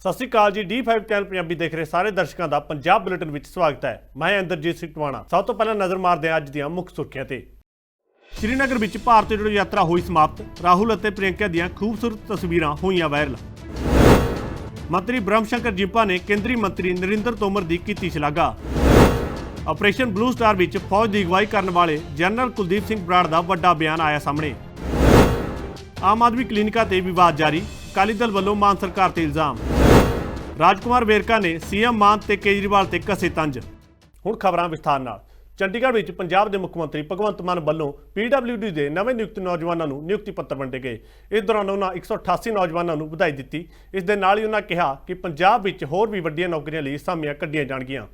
ਸਤਿ ਸ਼੍ਰੀ ਅਕਾਲ ਜੀ D5 channel Punjabi ਦੇਖ ਰਹੇ ਸਾਰੇ ਦਰਸ਼ਕਾਂ ਦਾ ਪੰਜਾਬ ਬੁਲੇਟਿਨ ਵਿੱਚ ਸਵਾਗਤ ਹੈ। ਮੈਂ ਇੰਦਰਜੀਤ ਸਿੰਘ ਟਵਾਣਾ ਸਭ ਤੋਂ ਪਹਿਲਾਂ ਨਜ਼ਰ ਮਾਰਦੇ ਹਾਂ ਅੱਜ ਦੀਆਂ ਮੁੱਖ ਸੁਰਖੀਆਂ ਤੇ। ਸ਼੍ਰੀਨਗਰ ਵਿੱਚ ਭਾਰਤ ਜੋੜੋ ਯਾਤਰਾ ਹੋਈ ਸਮਾਪਤ। ਰਾਹੁਲ ਅਤੇ ਪ੍ਰਿਯੰਕਾ ਦੀਆਂ ਖੂਬਸੂਰਤ ਤਸਵੀਰਾਂ ਹੋਈਆਂ ਵਾਇਰਲ। ਮੰਤਰੀ ਬ੍ਰਹਮ ਜਿੰਪਾ ਨੇ ਕੇਂਦਰੀ ਮੰਤਰੀ ਨਰਿੰਦਰ ਤੋਮਰ ਦੀ ਕੀਤੀ ਸ਼ਲਾਘਾ। ਆਪਰੇਸ਼ਨ ਬਲੂ ਸਟਾਰ ਵਿੱਚ ਫੌਜ ਦੀ ਅਗਵਾਈ ਕਰਨ ਵਾਲੇ ਜਨਰਲ ਕੁਲਦੀਪ ਸਿੰਘ ਬਰਾੜ ਦਾ ਵੱਡਾ ਬਿਆਨ ਆਇਆ ਸਾਹਮਣੇ। ਆਮ ਆਦਮੀ ਕਲੀਨਿਕਾਂ ਤੇ ਵਿਵਾਦ ਜਾਰੀ। ਅਕਾਲੀ ਦਲ ਵੱਲੋਂ ਮਾਨ ਸਰਕਾਰ ਤੇ ਇਲਜ਼ਾਮ। ਰਾਜਕੁਮਾਰ ਵੇਰਕਾ ਨੇ ਸੀਐਮ ਮਾਨ ਤੇ ਕੇਜਰੀਵਾਲ ਤੇ ਕਸੇ ਤੰਜ। ਹੁਣ ਖਬਰਾਂ ਵਿਸਥਾਰ ਨਾਲ। ਚੰਡੀਗੜ੍ਹ ਵਿੱਚ ਪੰਜਾਬ ਦੇ ਮੁੱਖ ਮੰਤਰੀ ਭਗਵੰਤ ਮਾਨ ਵੱਲੋਂ ਪੀਡਬਲਿਊਡੀ ਦੇ ਨਵੇਂ ਨਿਯੁਕਤ ਨੌਜਵਾਨਾਂ ਨੂੰ ਨਿਯੁਕਤੀ ਪੱਤਰ ਵੰਡੇ ਗਏ। ਇਸ ਦੌਰਾਨ ਉਹਨਾਂ 188 ਨੌਜਵਾਨਾਂ ਨੂੰ ਵਧਾਈ ਦਿੱਤੀ। ਇਸ ਦੇ ਨਾਲ ਹੀ ਉਹਨਾਂ ਕਿਹਾ ਕਿ ਪੰਜਾਬ ਵਿੱਚ ਹੋਰ ਵੀ ਵੱਡੀਆਂ ਨੌਕਰੀਆਂ ਲਈ ਸਾਮੀਆਂ ਕੱਢੀਆਂ ਜਾਣਗੀਆਂ।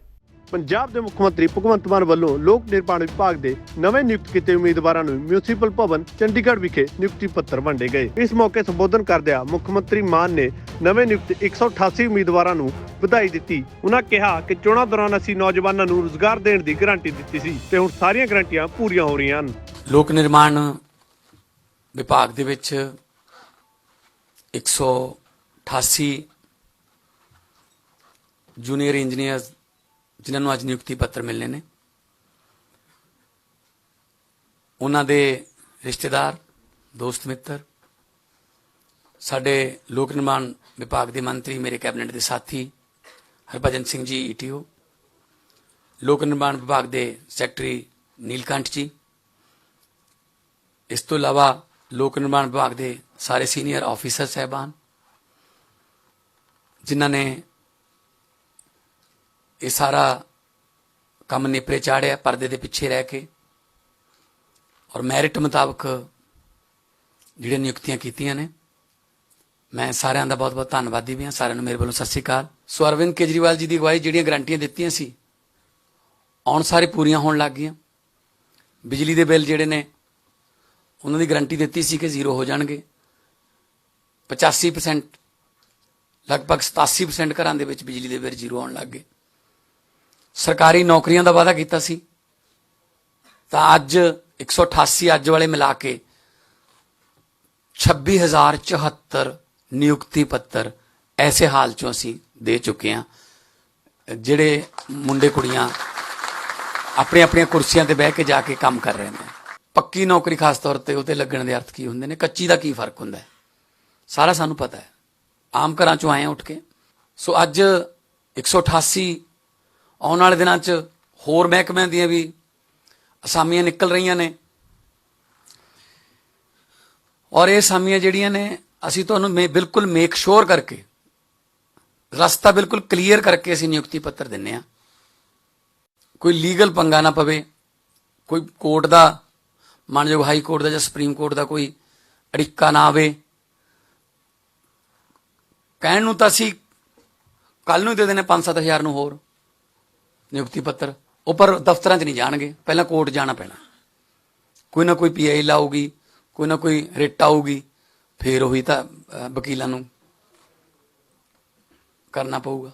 ਪੰਜਾਬ ਦੇ ਮੁੱਖ ਮੰਤਰੀ ਭਗਵੰਤ ਮਾਨ ਵੱਲੋਂ ਲੋਕ ਨਿਰਮਾਣ ਵਿਭਾਗ ਦੇ ਨਵੇਂ ਨਿਯੁਕਤ ਕੀਤੇ ਉਮੀਦਵਾਰਾਂ ਨੂੰ ਮਿਊਨਿਸਪਲ ਭਵਨ, ਚੰਡੀਗੜ੍ਹ ਵਿਖੇ ਨਿਯੁਕਤੀ ਪੱਤਰ ਵੰਡੇ ਗਏ। ਇਸ ਮੌਕੇ ਸੰਬੋਧਨ ਕਰਦਿਆਂ ਮੁੱਖ ਮੰਤਰੀ ਮਾਨ ਨੇ ਨਵੇਂ ਨਿਯੁਕਤ 188 ਉਮੀਦਵਾਰਾਂ ਨੂੰ ਵਧਾਈ ਦਿੱਤੀ। ਉਹਨਾਂ ਕਿਹਾ ਕਿ ਚੋਣਾਂ ਦੌਰਾਨ ਅਸੀਂ ਨੌਜਵਾਨਾਂ ਨੂੰ ਰੁਜ਼ਗਾਰ ਦੇਣ ਦੀ ਗਾਰੰਟੀ ਦਿੱਤੀ ਸੀ ਤੇ ਹੁਣ ਸਾਰੀਆਂ ਗਾਰੰਟੀਆਂ ਪੂਰੀਆਂ ਹੋ ਰਹੀਆਂ ਹਨ। ਲੋਕ ਨਿਰਮਾਣ ਵਿਭਾਗ ਦੇ ਵਿੱਚ 188 ਜੂਨੀਅਰ ਇੰਜੀਨੀਅਰਸ ਜਿਨ੍ਹਾਂ ਨੂੰ ਅੱਜ ਨਿਯੁਕਤੀ ਪੱਤਰ ਮਿਲਨੇ ਨੇ। ਉਹਨਾਂ ਦੇ ਰਿਸ਼ਤੇਦਾਰ, ਦੋਸਤ ਮਿੱਤਰ, ਸਾਡੇ ਲੋਕ ਨਿਰਮਾਣ ਵਿਭਾਗ ਦੇ ਮੰਤਰੀ, ਮੇਰੇ ਕੈਬਨਿਟ ਦੇ ਸਾਥੀ, ਹਰਭਜਨ ਸਿੰਘ ਜੀ ਈਟੀਓ ਲੋਕ ਨਿਰਮਾਣ ਵਿਭਾਗ ਦੇ ਸੈਕਟਰੀ ਨੀਲਕੰਠ ਜੀ, ਇਸ ਤੋਂ ਇਲਾਵਾ ਲੋਕ ਨਿਰਮਾਣ ਵਿਭਾਗ ਦੇ ਸਾਰੇ ਸੀਨੀਅਰ ਆਫੀਸਰ ਸਹਿਬਾਨ, ਜਿਨ੍ਹਾਂ ਨੇ ਇਹ ਸਾਰਾ ਕੰਮ ਨੇਪਰੇ ਚਾੜਿਆ, ਪਰਦੇ ਦੇ ਪਿੱਛੇ ਰਹਿ ਕੇ। ਔਰ ਮੈਰਿਟ ਮੁਤਾਬਕ ਜਿਹੜੀਆਂ ਨਿਯੁਕਤੀਆਂ ਕੀਤੀਆਂ ਨੇ, ਮੈਂ ਸਾਰਿਆਂ ਦਾ ਬਹੁਤ-ਬਹੁਤ ਧੰਨਵਾਦੀ ਵੀ ਹਾਂ। ਸਾਰਿਆਂ ਨੂੰ ਮੇਰੇ ਵੱਲੋਂ ਸਤਿ ਸ੍ਰੀ ਅਕਾਲ। ਸੋ ਅਰਵਿੰਦ ਕੇਜਰੀਵਾਲ ਜੀ ਦੀ ਅਗਵਾਈ ਜਿਹੜੀਆਂ ਗਰੰਟੀਆਂ ਦਿੱਤੀਆਂ ਸੀ, ਆਉਣ ਸਾਰੇ ਪੂਰੀਆਂ ਹੋਣ ਲੱਗ ਗਈਆਂ। ਬਿਜਲੀ ਦੇ ਬਿੱਲ ਜਿਹੜੇ ਨੇ, ਉਹਨਾਂ ਦੀ ਗਰੰਟੀ ਦਿੱਤੀ ਸੀ ਕਿ ਜ਼ੀਰੋ ਹੋ ਜਾਣਗੇ। 85% ਲਗਭਗ 87% ਘਰਾਂ ਦੇ ਵਿੱਚ ਬਿਜਲੀ ਦੇ ਬਿੱਲ ਜ਼ੀਰੋ ਆਉਣ ਲੱਗ ਗਏ। ਸਰਕਾਰੀ ਨੌਕਰੀਆਂ ਦਾ ਵਾਅਦਾ ਕੀਤਾ ਸੀ। ਤਾਂ ਅੱਜ 188 ਅੱਜ ਵਾਲੇ ਮਿਲਾ ਕੇ 26074 ਨਿਯੁਕਤੀ ਪੱਤਰ ਐਸੇ ਹਾਲ ਚੋਂ ਅਸੀਂ ਦੇ ਚੁੱਕੇ ਹਾਂ, ਜਿਹੜੇ ਮੁੰਡੇ ਕੁੜੀਆਂ ਆਪਣੀ ਆਪਣੀਆਂ ਕੁਰਸੀਆਂ ਤੇ ਬਹਿ ਕੇ ਜਾ ਕੇ ਕੰਮ ਕਰ ਰਹੇ ਨੇ। ਪੱਕੀ ਨੌਕਰੀ ਖਾਸ ਤੌਰ ਤੇ ਉਹਤੇ ਲੱਗਣ ਦੇ ਅਰਥ ਕੀ ਹੁੰਦੇ ਨੇ, ਕੱਚੀ ਦਾ ਕੀ ਫ਼ਰਕ ਹੁੰਦਾ ਹੈ? ਸਾਰਾ ਸਾਨੂੰ ਪਤਾ ਹੈ। ਆਮ ਘਰਾਂ ਚੋਂ ਆਏ ਹਾਂ ਉੱਠ ਕੇ। ਸੋ ਅੱਜ 188 ਆਉਣ ਵਾਲੇ ਦਿਨਾਂ 'ਚ ਹੋਰ ਮਹਿਕਮਿਆਂ ਦੀਆਂ ਵੀ ਅਸਾਮੀਆਂ ਨਿਕਲ ਰਹੀਆਂ ਨੇ। ਔਰ ਇਹ ਅਸਾਮੀਆਂ ਜਿਹੜੀਆਂ ਨੇ, ਅਸੀਂ ਤੁਹਾਨੂੰ ਮੇ- ਬਿਲਕੁਲ ਮੇਕ ਸ਼ੋਰ ਕਰਕੇ, ਰਸਤਾ ਬਿਲਕੁਲ ਕਲੀਅਰ ਕਰਕੇ ਅਸੀਂ ਨਿਯੁਕਤੀ ਪੱਤਰ ਦਿੰਨੇ ਆ ਕੋਈ ਲੀਗਲ ਪੰਗਾ ਨਾ ਪਵੇ, ਕੋਈ ਕੋਰਟ ਦਾ ਮਾਨਯੋਗ ਹਾਈ ਕੋਰਟ ਦਾ ਜਾਂ ਸੁਪਰੀਮ ਕੋਰਟ ਦਾ ਕੋਈ ਅੜਿੱਕਾ ਨਾ ਆਵੇ। ਕਹਿਣ ਨੂੰ ਤਾਂ ਅਸੀਂ ਕੱਲ ਨੂੰ ਦੇ ਦੇਣੇ 5-7000 ਨੂੰ ਹੋਰ। ਨਿਯੁਕਤੀ ਪੱਤਰ। ਉਹ ਪਰ ਦਫ਼ਤਰਾਂ 'ਚ ਨਹੀਂ ਜਾਣਗੇ। ਪਹਿਲਾਂ ਕੋਰਟ ਜਾਣਾ ਪੈਣਾ। ਕੋਈ ਨਾ ਕੋਈ ਪੀਆਈ ਲਾਊਗੀ, ਕੋਈ ਨਾ ਕੋਈ ਰਿਟ ਆਊਗੀ, ਫੇਰ ਉਹੀ ਤਾਂ ਵਕੀਲਾਂ ਨੂੰ ਕਰਨਾ ਪਊਗਾ।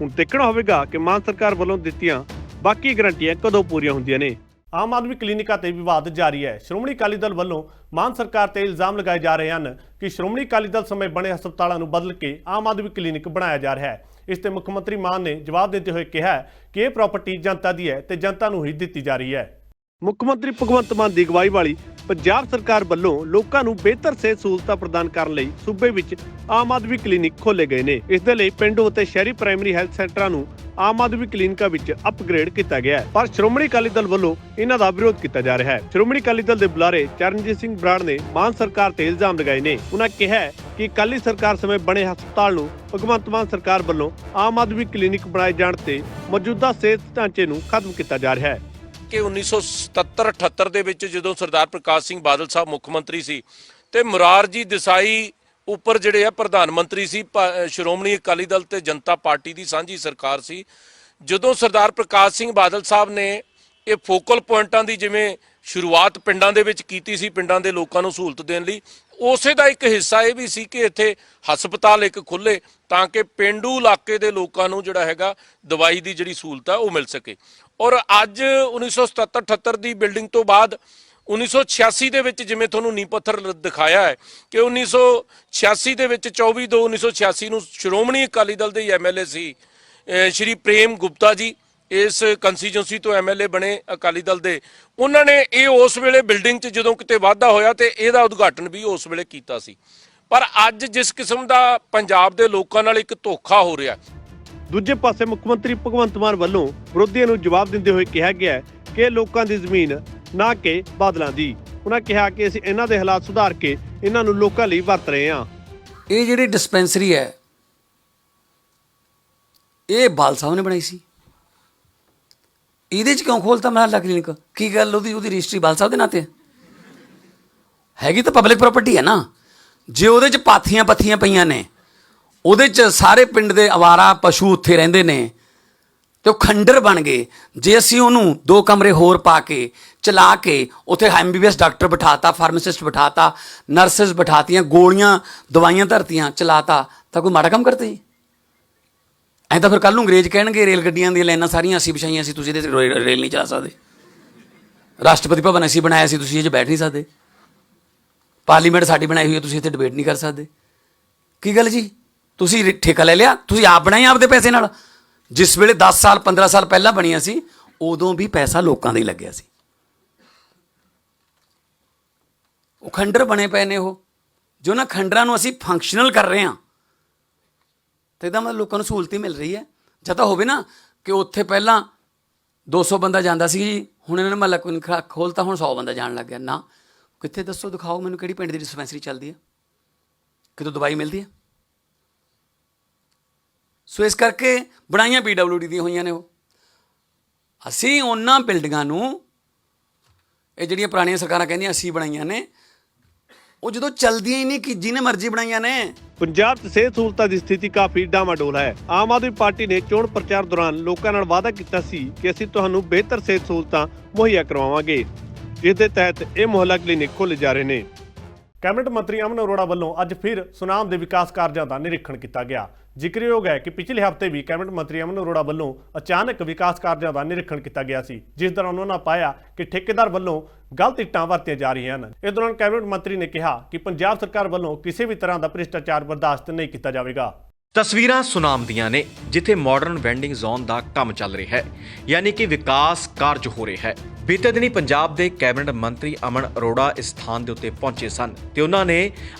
ਹੁਣ ਦੇਖਣਾ ਹੋਵੇਗਾ ਕਿ ਮਾਨ ਸਰਕਾਰ ਵੱਲੋਂ ਦਿੱਤੀਆਂ ਬਾਕੀ ਗਰੰਟੀਆਂ ਕਦੋਂ ਪੂਰੀਆਂ ਹੁੰਦੀਆਂ ਨੇ। ਆਮ ਆਦਮੀ ਕਲੀਨਿਕਾਂ ਤੇ ਵਿਵਾਦ ਜਾਰੀ ਹੈ। ਸ਼੍ਰੋਮਣੀ ਅਕਾਲੀ ਦਲ ਵੱਲੋਂ ਮਾਨ ਸਰਕਾਰ ਤੇ ਇਲਜ਼ਾਮ ਲਗਾਏ ਜਾ ਰਹੇ ਹਨ ਕਿ ਸ਼੍ਰੋਮਣੀ ਅਕਾਲੀ ਦਲ ਸਮੇਂ ਬਣੇ ਹਸਪਤਾਲਾਂ ਨੂੰ ਬਦਲ ਕੇ ਆਮ ਆਦਮੀ ਕਲੀਨਿਕ ਬਣਾਇਆ ਜਾ ਰਿਹਾ ਹੈ। ਇਸ ਤੇ ਮੁੱਖ ਮੰਤਰੀ ਮਾਨ ਨੇ ਜਵਾਬ ਦਿੰਦੇ ਹੋਏ ਕਿਹਾ ਕਿ ਇਹ ਪ੍ਰਾਪਰਟੀ ਜਨਤਾ ਦੀ ਹੈ ਤੇ ਜਨਤਾ ਨੂੰ ਹੀ ਦਿੱਤੀ ਜਾ ਰਹੀ ਹੈ। ਮੁੱਖ ਮੰਤਰੀ ਭਗਵੰਤ ਮਾਨ ਦੀ ਅਗਵਾਈ ਵਾਲੀ ਪੰਜਾਬ ਸਰਕਾਰ ਵੱਲੋਂ ਲੋਕਾਂ ਨੂੰ ਬਿਹਤਰ ਸਿਹਤ ਸਹੂਲਤਾਂ ਪ੍ਰਦਾਨ ਕਰਨ ਲਈ ਸੂਬੇ ਵਿੱਚ ਆਮ ਆਦਮੀ ਕਲੀਨਿਕ ਖੋਲੇ ਗਏ ਨੇ। ਇਸ ਦੇ ਲਈ ਪਿੰਡੂ ਅਤੇ ਸ਼ਹਿਰੀ ਪ੍ਰਾਇਮਰੀ ਹੈਲਥ ਸੈਂਟਰਾਂ ਨੂੰ ਆਮ ਆਦਮੀ ਕਲੀਨਿਕਾਂ ਵਿੱਚ ਅਪਗ੍ਰੇਡ ਕੀਤਾ ਗਿਆ ਹੈ। ਪਰ ਸ਼੍ਰੋਮਣੀ ਅਕਾਲੀ ਦਲ ਵੱਲੋਂ ਇਹਨਾਂ ਦਾ ਵਿਰੋਧ ਕੀਤਾ ਜਾ ਰਿਹਾ ਹੈ। ਸ਼੍ਰੋਮਣੀ ਅਕਾਲੀ ਦਲ ਦੇ ਬੁਲਾਰੇ ਚਰਨਜੀਤ ਸਿੰਘ ਬਰਾੜ ਨੇ ਮਾਨ ਸਰਕਾਰ ਤੇ ਇਲਜ਼ਾਮ ਲਗਾਏ ਨੇ। ਉਹਨਾਂ ਕਿਹਾ ਕਿ ਅਕਾਲੀ ਸਰਕਾਰ ਸਮੇਂ ਬਣੇ ਹਸਪਤਾਲ ਨੂੰ ਭਗਵੰਤ ਮਾਨ ਸਰਕਾਰ ਵੱਲੋਂ ਆਮ ਆਦਮੀ ਕਲੀਨਿਕ ਬਣਾਏ ਜਾਣ ਤੇ ਮੌਜੂਦਾ ਸਿਹਤ ਢਾਂਚੇ ਨੂੰ ਖਤਮ ਕੀਤਾ ਜਾ ਰਿਹਾ ਹੈ। ਕਿ 1977-78 ਦੇ ਵਿੱਚ ਜਦੋਂ ਸਰਦਾਰ ਪ੍ਰਕਾਸ਼ ਸਿੰਘ ਬਾਦਲ ਸਾਹਿਬ ਮੁੱਖ ਮੰਤਰੀ ਸੀ ਤੇ ਮੁਰਾਰਜੀ ਦੇਸਾਈ ਉੱਪਰ ਜਿਹੜੇ ਆ ਪ੍ਰਧਾਨ ਮੰਤਰੀ ਸੀ ਪ- ਸ਼੍ਰੋਮਣੀ ਅਕਾਲੀ ਦਲ ਤੇ ਜਨਤਾ ਪਾਰਟੀ ਦੀ ਸਾਂਝੀ ਸਰਕਾਰ ਸੀ, ਜਦੋਂ ਸਰਦਾਰ ਪ੍ਰਕਾਸ਼ ਸਿੰਘ ਬਾਦਲ ਸਾਹਿਬ ਨੇ ਇਹ ਫੋਕਲ ਪੁਆਇੰਟਾਂ ਦੀ ਜਿਵੇਂ ਸ਼ੁਰੂਆਤ ਪਿੰਡਾਂ ਦੇ ਵਿੱਚ ਕੀਤੀ ਸੀ, ਪਿੰਡਾਂ ਦੇ ਲੋਕਾਂ ਨੂੰ ਸਹੂਲਤ ਦੇਣ ਲਈ, ਉਸੇ ਦਾ ਇੱਕ ਹਿੱਸਾ ਇਹ ਵੀ ਸੀ ਕਿ ਇੱਥੇ ਹਸਪਤਾਲ ਇੱਕ ਖੁੱਲੇ ਤਾਂ ਕਿ ਪਿੰਡੂ ਇਲਾਕੇ ਦੇ ਲੋਕਾਂ ਨੂੰ ਜਿਹੜਾ ਹੈਗਾ ਦਵਾਈ ਦੀ ਜਿਹੜੀ ਸਹੂਲਤ ਹੈ ਉਹ ਮਿਲ ਸਕੇ। ਔਰ ਅੱਜ 1977-78 ਦੀ ਬਿਲਡਿੰਗ ਤੋਂ ਬਾਅਦ 1986 ਦੇ ਵਿੱਚ ਜਿਵੇਂ ਤੁਹਾਨੂੰ ਨੀਂਹ ਪੱਥਰ ਦਿਖਾਇਆ ਹੈ ਕਿ 1986 ਦੇ ਵਿੱਚ 24 2 1986 ਨੂੰ ਸ਼੍ਰੋਮਣੀ ਅਕਾਲੀ ਦਲ ਦੇ ਐਮਐਲਏ ਸੀ ਸ਼੍ਰੀ ਪ੍ਰੇਮ ਗੁਪਤਾ ਜੀ, ਇਸ ਕੰਸਟੀਚੁਐਂਸੀ ਤੋਂ ਐਮਐਲਏ ਬਣੇ ਅਕਾਲੀ ਦਲ ਦੇ। ਉਹਨਾਂ ਨੇ ਇਹ ਉਸ ਵੇਲੇ ਬਿਲਡਿੰਗ 'ਚ ਜਦੋਂ ਕਿਤੇ ਵਾਧਾ ਹੋਇਆ ਤੇ ਇਹਦਾ ਉਦਘਾਟਨ ਵੀ ਉਸ ਵੇਲੇ ਕੀਤਾ ਸੀ। ਪਰ ਅੱਜ ਜਿਸ ਕਿਸਮ ਦਾ ਪੰਜਾਬ ਦੇ ਲੋਕਾਂ ਨਾਲ ਇੱਕ ਧੋਖਾ ਹੋ ਰਿਹਾ ਦੂਜੇ ਪਾਸੇ ਮੁੱਖ ਮੰਤਰੀ ਭਗਵੰਤ ਮਾਨ ਵੱਲੋਂ ਵਿਰੋਧੀਆਂ ਨੂੰ ਜਵਾਬ ਦਿੰਦੇ ਹੋਏ ਕਿਹਾ ਗਿਆ ਕਿ ਲੋਕਾਂ ਦੀ ਜ਼ਮੀਨ ਨਾ ਕਿ ਬਾਦਲਾਂ ਦੀ। ਉਹਨਾਂ ਕਿਹਾ ਕਿ ਅਸੀਂ ਇਹਨਾਂ ਦੇ ਹਾਲਾਤ ਸੁਧਾਰ ਕੇ ਇਹਨਾਂ ਨੂੰ ਲੋਕਾਂ ਲਈ ਵਰਤ ਰਹੇ ਹਾਂ। ਇਹ ਜਿਹੜੀ ਡਿਸਪੈਂਸਰੀ ਹੈ, ਇਹ ਬਾਲ ਸਾਹਿਬ ਨੇ ਬਣਾਈ ਸੀ। ਇਹਦੇ ਚ ਕਿਉਂ ਖੋਲਤਾ ਮਹੱਲਾ ਕਲੀਨਿਕ ਕੀ ਗੱਲ ਉਹਦੀ ਉਹਦੀ ਰਜਿਸਟਰੀ ਬਾਲ ਸਾਹਿਬ ਦੇ ਨਾਂ ਤੇ ਹੈਗੀ ਤਾਂ ਪਬਲਿਕ ਪ੍ਰਾਪਰਟੀ ਹੈ ਨਾ। ਜੇ ਉਹਦੇ ਚ ਪਾਥੀਆਂ ਪੱਥੀਆਂ ਪਈਆਂ ਨੇ ਉਹਦੇ ਚ ਸਾਰੇ ਪਿੰਡ ਦੇ ਆਵਾਰਾ ਪਸ਼ੂ ਉੱਥੇ ਰਹਿੰਦੇ ਨੇ ਤੇ ਉਹ ਖੰਡਰ ਬਣ ਗਏ। ਜੇ ਅਸੀਂ ਉਹਨੂੰ ਦੋ ਕਮਰੇ ਹੋਰ ਪਾ ਕੇ, ਚਲਾ ਕੇ, ਉੱਥੇ ਐਮਬੀਬੀਐਸ ਡਾਕਟਰ ਬਿਠਾਤਾ, ਫਾਰਮਾਸਿਸਟ ਬਿਠਾਤਾ, ਨਰਸਸ ਬਿਠਾਤੀਆਂ, ਗੋਲੀਆਂ, ਦਵਾਈਆਂ ਧਰਤੀਆਂ, ਚਲਾਤਾ, ਤਾਂ ਕੋਈ ਮਾੜਾ ਕੰਮ ਕਰਤੇ ਜੀ? ਐਂ ਤਾਂ ਫਿਰ ਕੱਲ ਨੂੰ ਅੰਗਰੇਜ਼ ਕਹਿਣਗੇ, ਰੇਲ ਗੱਡੀਆਂ ਦੀਆਂ ਲਾਈਨਾਂ ਸਾਰੀਆਂ ਅਸੀਂ ਵਿਛਾਈਆਂ ਸੀ, ਤੁਸੀਂ ਇਹਦੇ ਤੇ ਰੋਏ- ਰੇਲ ਨਹੀਂ ਚਲਾ ਸਕਦੇ। ਰਾਸ਼ਟਰਪਤੀ ਭਵਨ ਅਸੀਂ ਬਣਾਇਆ ਸੀ, ਤੁਸੀਂ ਇਹ 'ਚ ਬੈਠ ਨਹੀਂ ਸਕਦੇ। ਪਾਰਲੀਮੈਂਟ ਸਾਡੀ ਬਣਾਈ ਹੋਈ ਹੈ, ਤੁਸੀਂ ਇੱਥੇ ਡਿਬੇਟ ਨਹੀਂ ਕਰ ਸਕਦੇ। ਕੀ ਗੱਲ ਜੀ? ਤੁਸੀਂ ਰੇ- ਠੇਕਾ ਲੈ ਲਿਆ, ਤੁਸੀਂ ਆਪ ਬਣਾਈ ਆਪਦੇ ਪੈਸੇ ਨਾਲ। ਜਿਸ ਵੇਲੇ 10 ਸਾਲ 15 ਸਾਲ ਪਹਿਲਾਂ ਬਣੀਆਂ ਸੀ, ਉਦੋਂ ਵੀ ਪੈਸਾ ਲੋਕਾਂ ਦਾ ਹੀ ਲੱਗਿਆ ਸੀ। ਉਹ ਖੰਡਰ ਬਣੇ ਪਏ ਨੇ ਉਹ, ਜੋ ਨਾ ਖੰਡਰਾਂ ਨੂੰ ਅਸੀਂ ਫੰਕਸ਼ਨਲ ਕਰ ਰਹੇ ਹਾਂ। ਤੇ ਇਹਦਾ ਮਤਲਬ ਲੋਕਾਂ ਨੂੰ ਸਹੂਲਤ ਹੀ ਮਿਲ ਰਹੀ ਹੈ। ਜਾਂ ਤਾਂ ਹੋਵੇ ਨਾ ਕਿ ਉੱਥੇ ਪਹਿਲਾਂ 200 ਬੰਦਾ ਜਾਂਦਾ ਸੀ ਜੀ, ਹੁਣ ਇਹਨਾਂ ਨੇ ਮਹੱਲਾ ਕੋਈ ਖੋਲਤਾ ਹੁਣ 100 ਬੰਦਾ ਜਾਣ ਲੱਗ ਗਿਆ। ਨਾ, ਕਿੱਥੇ ਦੱਸੋ, ਦਿਖਾਓ ਮੈਨੂੰ ਕਿਹੜੀ ਪਿੰਡ ਦੀ ਡਿਸਪੈਂਸਰੀ ਚੱਲਦੀ ਹੈ? ਕਿਤੋਂ ਦਵਾਈ ਮਿਲਦੀ ਹੈ? ਸੋ ਇਸ ਕਰਕੇ ਬਣਾਈਆਂ ਪੀਡਬਲਯੂਡੀ ਦੀਆਂ ਹੋਈਆਂ ਨੇ ਉਹ। ਅਸੀਂ ਉਹਨਾਂ ਬਿਲਡਿੰਗਾਂ ਨੂੰ ਇਹ ਜਿਹੜੀਆਂ ਪੁਰਾਣੀਆਂ ਸਰਕਾਰਾਂ ਕਹਿੰਦੀਆਂ ਅਸੀਂ ਬਣਾਈਆਂ ਨੇ ਉਹ ਜਦੋਂ ਚਲਦੀਆਂ ਹੀ ਨਹੀਂ ਕਿ ਜਿਹਨੇ ਮਰਜ਼ੀ ਬਣਾਈਆਂ ਨੇ। ਪੰਜਾਬ 'ਚ ਸਿਹਤ ਸਹੂਲਤਾਂ ਦੀ ਸਥਿਤੀ ਕਾਫੀ ਡਾਮਾਡੋਲ ਹੈ। ਆਮ ਆਦਮੀ ਪਾਰਟੀ ਨੇ ਚੋਣ ਪ੍ਰਚਾਰ ਦੌਰਾਨ ਲੋਕਾਂ ਨਾਲ ਵਾਅਦਾ ਕੀਤਾ ਸੀ ਕਿ ਅਸੀਂ ਤੁਹਾਨੂੰ ਬਿਹਤਰ ਸਿਹਤ ਸਹੂਲਤਾਂ ਮੁਹੱਈਆ ਕਰਵਾਵਾਂਗੇ। ਜਿਸ ਦੇ ਤਹਿਤ ਇਹ ਮੁਹੱਲਾ ਕਲੀਨਿਕ ਖੋਲ੍ਹੇ ਜਾ ਰਹੇ ਨੇ। ਕੈਬਨਿਟ ਮੰਤਰੀ ਅਮਨ ਅਰੋੜਾ ਵੱਲੋਂ ਅੱਜ ਫਿਰ ਸੁਨਾਮ ਦੇ ਵਿਕਾਸ ਕਾਰਜਾਂ ਦਾ ਨਿਰੀਖਣ ਕੀਤਾ ਗਿਆ। ਜ਼ਿਕਰਯੋਗ ਹੈ ਕਿ ਪਿਛਲੇ ਹਫ਼ਤੇ ਵੀ ਕੈਬਨਿਟ ਮੰਤਰੀ ਅਮਨ ਅਰੋੜਾ ਵੱਲੋਂ ਅਚਾਨਕ ਵਿਕਾਸ ਕਾਰਜਾਂ ਦਾ ਨਿਰੀਖਣ ਕੀਤਾ ਗਿਆ ਸੀ, ਜਿਸ ਦੌਰਾਨ ਉਹਨਾਂ ਪਾਇਆ ਕਿ ਠੇਕੇਦਾਰ ਵੱਲੋਂ ਗਲਤ ਇੱਟਾਂ ਵਰਤੀਆਂ ਜਾ ਰਹੀਆਂ ਹਨ। ਇਸ ਦੌਰਾਨ ਕੈਬਨਿਟ ਮੰਤਰੀ ਨੇ ਕਿਹਾ ਕਿ ਪੰਜਾਬ ਸਰਕਾਰ ਵੱਲੋਂ ਕਿਸੇ ਵੀ ਤਰ੍ਹਾਂ ਦਾ ਭ੍ਰਿਸ਼ਟਾਚਾਰ ਬਰਦਾਸ਼ਤ ਨਹੀਂ ਕੀਤਾ ਜਾਵੇਗਾ। ਤਸਵੀਰਾਂ ਸੁਨਾਮ ਦੀਆਂ ਨੇ, ਜਿੱਥੇ ਮਾਡਰਨ ਵੈਂਡਿੰਗ ਜ਼ੋਨ ਦਾ ਕੰਮ ਚੱਲ ਰਿਹਾ ਹੈ, ਯਾਨੀ ਕਿ ਵਿਕਾਸ ਕਾਰਜ ਹੋ ਰਿਹਾ ਹੈ। ਬੀਤੇ ਦਿਨੀ ਪੰਜਾਬ ਦੇ ਕੈਬਨਿਟ ਮੰਤਰੀ ਅਮਨ ਅਰੋੜਾ ਇਸ ਸਥਾਨ ਦੇ ਉੱਤੇ ਪਹੁੰਚੇ ਸਨ ਤੇ ਉਹਨਾਂ ਨੇ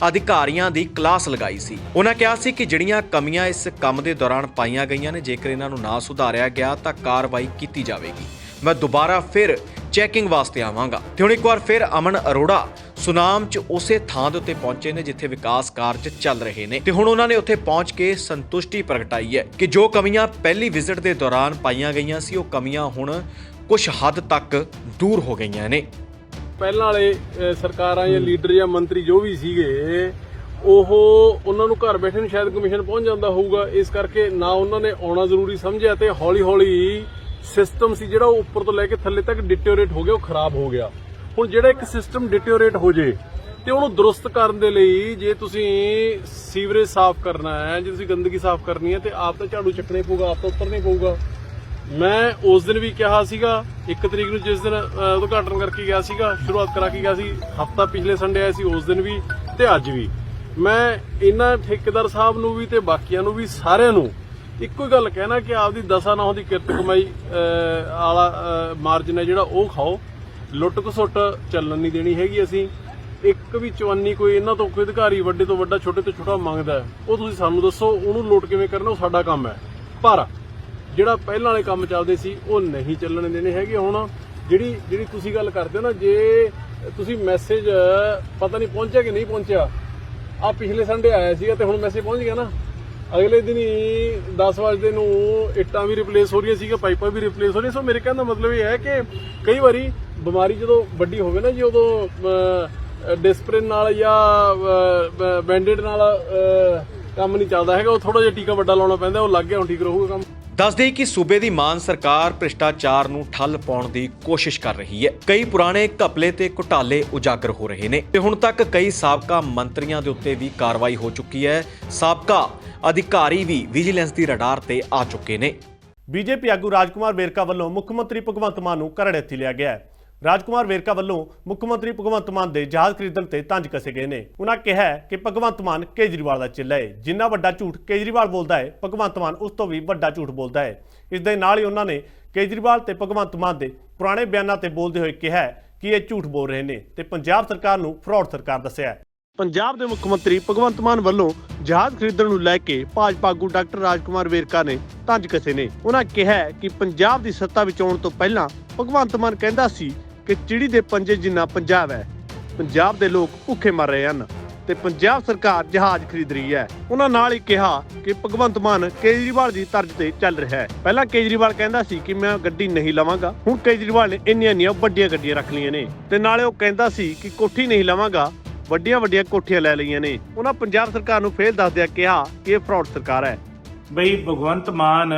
ਅਧਿਕਾਰੀਆਂ ਦੀ ਕਲਾਸ ਲਗਾਈ ਸੀ। ਉਹਨਾਂ ਕਿਹਾ ਸੀ ਕਿ ਜਿਹੜੀਆਂ ਕਮੀਆਂ ਇਸ ਕੰਮ ਦੇ ਦੌਰਾਨ ਪਾਈਆਂ ਗਈਆਂ ਨੇ, ਜੇਕਰ ਇਹਨਾਂ ਨੂੰ ਨਾ ਸੁਧਾਰਿਆ ਗਿਆ ਤਾਂ ਕਾਰਵਾਈ ਕੀਤੀ ਜਾਵੇਗੀ। ਮੈਂ ਦੁਬਾਰਾ ਫਿਰ ਚੈਕਿੰਗ ਵਾਸਤੇ ਆਵਾਂਗਾ। ਤੇ ਹੁਣ ਇੱਕ ਵਾਰ ਫਿਰ ਅਮਨ ਅਰੋੜਾ ਸੁਨਾਮ ਚ ਉਸੇ ਥਾਂ ਦੇ ਉੱਤੇ ਪਹੁੰਚੇ ਨੇ ਜਿੱਥੇ ਵਿਕਾਸ ਕਾਰਜ ਚੱਲ ਰਹੇ ਨੇ। ਤੇ ਹੁਣ ਉਹਨਾਂ ਨੇ ਉੱਥੇ ਪਹੁੰਚ ਕੇ ਸੰਤੁਸ਼ਟੀ ਪ੍ਰਗਟਾਈ ਹੈ ਕਿ ਜੋ ਕਮੀਆਂ ਪਹਿਲੀ ਵਿਜ਼ਿਟ ਦੇ ਦੌਰਾਨ ਪਾਈਆਂ ਗਈਆਂ ਸੀ ਉਹ ਕਮੀਆਂ ਹੁਣ ਕੁਝ ਹੱਦ ਤੱਕ ਦੂਰ ਹੋ ਗਈਆਂ ਨੇ। ਪਹਿਲਾਂ ਵਾਲੇ ਅਹ, ਸਰਕਾਰਾਂ ਜਾਂ ਲੀਡਰ ਜਾਂ ਮੰਤਰੀ ਜੋ ਵੀ ਸੀਗੇ ਉਹ ਉਹਨਾਂ ਨੂੰ ਘਰ ਬੈਠੇ ਨੂੰ ਸ਼ਾਇਦ ਕਮਿਸ਼ਨ ਪਹੁੰਚ ਜਾਂਦਾ ਹੋਊਗਾ। ਇਸ ਕਰਕੇ ਨਾ ਉਹਨਾਂ ਨੇ ਆਉਣਾ ਜ਼ਰੂਰੀ ਸਮਝਿਆ ਤੇ ਹੌਲੀ-ਹੌਲੀ ਸਿਸਟਮ ਸੀ ਜਿਹੜਾ ਉਹ ਉੱਪਰ ਤੋਂ ਲੈ ਕੇ ਥੱਲੇ ਤੱਕ ਡਿਟੀਓਰੇਟ ਹੋ ਗਿਆ, ਉਹ ਖਰਾਬ ਹੋ ਗਿਆ। ਹੁਣ ਜਿਹੜਾ ਇੱਕ ਸਿਸਟਮ ਡਿਟੀਓਰੇਟ ਹੋ ਜੇ, ਤੇ ਉਹਨੂੰ ਦਰੁਸਤ ਕਰਨ ਦੇ ਲਈ ਜੇ ਤੁਸੀਂ ਸੀਵਰੇਜ ਸਾਫ਼ ਕਰਨਾ ਹੈ, ਜੇ ਤੁਸੀਂ ਗੰਦਗੀ ਸਾਫ਼ ਕਰਨੀ ਹੈ, ਤੇ ਆਪ ਤਾਂ ਝਾੜੂ ਚੱਕਣੇ ਪਊਗਾ, ਆਪ ਤਾਂ ਉੱਤਰਨੇ ਪਊਗਾ। ਮੈਂ ਉਸ ਦਿਨ ਵੀ ਕਿਹਾ ਸੀਗਾ, ਇੱਕ ਤਰੀਕ ਨੂੰ ਜਿਸ ਦਿਨ ਉਦਘਾਟਨ ਕਰਕੇ ਗਿਆ ਸੀਗਾ, ਸ਼ੁਰੂਆਤ ਕਰਾ ਕੇ ਗਿਆ ਸੀ, ਹਫਤਾ ਪਿਛਲੇ ਸੰਡੇ ਆਇਆ ਸੀ ਉਸ ਦਿਨ ਵੀ ਤੇ ਅੱਜ ਵੀ। ਮੈਂ ਇਹਨਾਂ ਠੇਕੇਦਾਰ ਸਾਹਿਬ ਨੂੰ ਵੀ ਤੇ ਬਾਕੀਆਂ ਨੂੰ ਵੀ ਸਾਰਿਆਂ ਨੂੰ ਇੱਕੋ ਹੀ ਗੱਲ ਕਹਿਣਾ ਕਿ ਆਪਦੀ ਦਸ਼ਾ ਨਾ ਦੀ ਕਿਰਤ ਕਮਾਈ ਆਲਾ ਮਾਰਜਨ ਹੈ ਜਿਹੜਾ, ਉਹ ਖਾਓ। ਲੁੱਟ ਘਸੁੱਟ ਚੱਲਣ ਨਹੀਂ ਦੇਣੀ ਹੈਗੀ ਅਸੀਂ। ਇੱਕ ਵੀ ਚਵੰਨੀ ਕੋਈ ਇਹਨਾਂ ਤੋਂ, ਕੋਈ ਅਧਿਕਾਰੀ ਵੱਡੇ ਤੋਂ ਵੱਡਾ, ਛੋਟੇ ਤੋਂ ਛੋਟਾ ਮੰਗਦਾ ਉਹ ਤੁਸੀਂ ਸਾਨੂੰ ਦੱਸੋ, ਉਹਨੂੰ ਲੁੱਟ ਕਿਵੇਂ ਕਰਨਾ, ਉਹ ਸਾਡਾ ਕੰਮ ਹੈ। ਪਰ ਜਿਹੜਾ ਪਹਿਲਾਂ ਵਾਲੇ ਕੰਮ ਚੱਲਦੇ ਸੀ, ਉਹ ਨਹੀਂ ਚੱਲਣ ਦੇਣੇ ਹੈਗੇ। ਹੁਣ ਜਿਹੜੀ ਜਿਹੜੀ ਤੁਸੀਂ ਗੱਲ ਕਰਦੇ ਹੋ ਨਾ, ਜੇ ਤੁਸੀਂ ਮੈਸੇਜ ਪਤਾ ਨਹੀਂ ਪਹੁੰਚਿਆ ਕਿ ਨਹੀਂ ਪਹੁੰਚਿਆ ਆ ਪਿਛਲੇ ਸੰਡੇ ਆਇਆ ਸੀਗਾ ਤੇ ਹੁਣ ਮੈਸੇਜ ਪਹੁੰਚ ਗਿਆ ਨਾ। ਅਗਲੇ ਦਿਨ ਹੀ 10 ਵਜੇ ਨੂੰ ਇੱਟਾਂ ਵੀ ਰਿਪਲੇਸ ਹੋ ਰਹੀਆਂ ਸੀਗਾ ਪਾਈਪਾਂ ਵੀ ਰਿਪਲੇਸ ਹੋ ਰਹੀਆਂ ਸੋ। ਮੇਰੇ ਕਹਿਣ ਦਾ ਮਤਲਬ ਇਹ ਹੈ ਕਿ ਕਈ ਵਾਰੀ ਬਿਮਾਰੀ ਜਦੋਂ ਵੱਡੀ ਹੋਵੇ ਨਾ ਜੀ, ਉਦੋਂ ਡਿਸਪ੍ਰਿਨ ਨਾਲ ਜਾਂ ਬੈਂਡੇਡ ਨਾਲ ਕੰਮ ਨਹੀਂ ਚੱਲਦਾ ਹੈਗਾ, ਉਹ ਥੋੜਾ ਜਿਹਾ ਟੀਕਾ ਵੱਡਾ ਲਾਉਣਾ ਪੈਂਦਾ, ਉਹ ਲੱਗ ਗਿਆ, ਹੁਣ ਠੀਕ ਰਹੂਗਾ ਕੰਮ। ਦੱਸਦੇ ਕਿ ਸੂਬੇ ਦੀ ਮਾਨ ਸਰਕਾਰ ਭ੍ਰਿਸ਼ਟਾਚਾਰ ਨੂੰ ਠੱਲ ਪਾਉਣ ਦੀ ਕੋਸ਼ਿਸ਼ ਕਰ ਰਹੀ ਹੈ। ਕਈ ਪੁਰਾਣੇ ਘਪਲੇ ਤੇ ਘੁਟਾਲੇ ਉਜਾਗਰ ਹੋ ਰਹੇ ਨੇ ਤੇ ਹੁਣ ਤੱਕ ਕਈ ਸਾਬਕਾ ਮੰਤਰੀਆਂ ਦੇ ਉੱਤੇ ਵੀ ਕਾਰਵਾਈ ਹੋ ਚੁੱਕੀ ਹੈ। ਸਾਬਕਾ ਅਧਿਕਾਰੀ ਵੀ ਵਿਜੀਲੈਂਸ ਦੀ ਰਡਾਰ ਤੇ ਆ ਚੁੱਕੇ ਨੇ। ਬੀਜੇਪੀ ਆਗੂ ਰਾਜਕੁਮਾਰ ਵੇਰਕਾ ਵੱਲੋਂ ਮੁੱਖ ਮੰਤਰੀ ਭਗਵੰਤ ਮਾਨ ਨੂੰ ਕਰੜ ਹੱਥੀ ਲਿਆ ਗਿਆ ਹੈ। ਰਾਜਕੁਮਾਰ ਵੇਰਕਾ ਵੱਲੋਂ ਮੁੱਖ ਮੰਤਰੀ ਭਗਵੰਤ ਮਾਨ ਦੇ ਜਹਾਜ਼ ਖਰੀਦਣ ਤੇ ਤੰਜ ਕਸੇ ਗਏ ਨੇ। ਉਹਨਾਂ ਕਿਹਾ ਕਿ ਭਗਵੰਤ ਮਾਨ ਕੇਜਰੀਵਾਲ ਦਾ ਚਿੱਲਾ ਹੈ ਜਿੰਨਾ ਵੱਡਾ ਝੂਠ ਕੇਜਰੀਵਾਲ ਬੋਲਦਾ ਹੈ ਭਗਵੰਤ ਮਾਨ ਉਸ ਤੋਂ ਵੀ ਵੱਡਾ ਝੂਠ ਬੋਲਦਾ ਹੈ ਇਸ ਦੇ ਨਾਲ ਹੀ ਉਹਨਾਂ ਨੇ ਕੇਜਰੀਵਾਲ ਤੇ ਭਗਵੰਤ ਮਾਨ ਦੇ ਪੁਰਾਣੇ ਬਿਆਨਾਂ ਤੇ ਬੋਲਦੇ ਹੋਏ ਕਿਹਾ ਕਿ ਇਹ ਝੂਠ ਬੋਲ ਰਹੇ ਨੇ ਤੇ ਪੰਜਾਬ ਸਰਕਾਰ ਨੂੰ ਫਰਾਡ ਸਰਕਾਰ ਦੱਸਿਆ ਹੈ। ਪੰਜਾਬ ਦੇ ਮੁੱਖ ਮੰਤਰੀ ਭਗਵੰਤ ਮਾਨ ਵੱਲੋਂ ਜਹਾਜ਼ ਖਰੀਦਣ ਨੂੰ ਲੈ ਕੇ ਭਾਜਪਾ ਆਗੂ ਡਾਕਟਰ ਰਾਜਕੁਮਾਰ ਵੇਰਕਾ ਨੇ ਤੰਜ ਕਸੇ ਨੇ। ਉਹਨਾਂ ਕਿਹਾ ਕਿ ਪੰਜਾਬ ਦੀ ਸੱਤਾ ਵਿੱਚ ਆਉਣ ਤੋਂ ਪਹਿਲਾਂ ਭਗਵੰਤ ਮਾਨ ਕਹਿੰਦਾ ਸੀ ਕਿ ਚਿੜੀ ਦੇ ਪੰਜੇ ਜਿੰਨਾ ਪੰਜਾਬ ਹੈ ਪੰਜਾਬ ਦੇ ਲੋਕ ਭੁੱਖੇ ਮਰ ਰਹੇ ਹਨ ਤੇ ਪੰਜਾਬ ਸਰਕਾਰ ਜਹਾਜ਼ ਖਰੀਦ ਰਹੀ ਹੈ ਉਹਨਾਂ ਨਾਲ ਹੀ ਕਿਹਾ ਕਿ ਭਗਵੰਤ ਮਾਨ ਕੇਜਰੀਵਾਲ ਦੀ ਤਰਜ਼ ਤੇ ਚੱਲ ਰਿਹਾ ਹੈ ਪਹਿਲਾਂ ਕੇਜਰੀਵਾਲ ਕਹਿੰਦਾ ਸੀ ਕਿ ਮੈਂ ਗੱਡੀ ਨਹੀਂ ਲਵਾਂਗਾ ਹੁਣ ਕੇਜਰੀਵਾਲ ਨੇ ਇੰਨੀਆਂ ਇੰਨੀਆਂ ਵੱਡੀਆਂ ਗੱਡੀਆਂ ਰੱਖ ਲਈਆਂ ਨੇ ਤੇ ਨਾਲੇ ਉਹ ਕਹਿੰਦਾ ਸੀ ਕਿ ਕੋਠੀ ਨਹੀਂ ਲਵਾਂਗਾ ਵੱਡੀਆਂ ਵੱਡੀਆਂ ਕੋਠੀਆਂ ਲੈ ਲਈਆਂ ਨੇ ਉਹਨਾਂ ਪੰਜਾਬ ਸਰਕਾਰ ਨੂੰ ਫੇਲ ਦੱਸਦਿਆਂ ਕਿਹਾ ਕਿ ਇਹ ਫਰਾਡ ਸਰਕਾਰ ਹੈ भाई भगवंत मान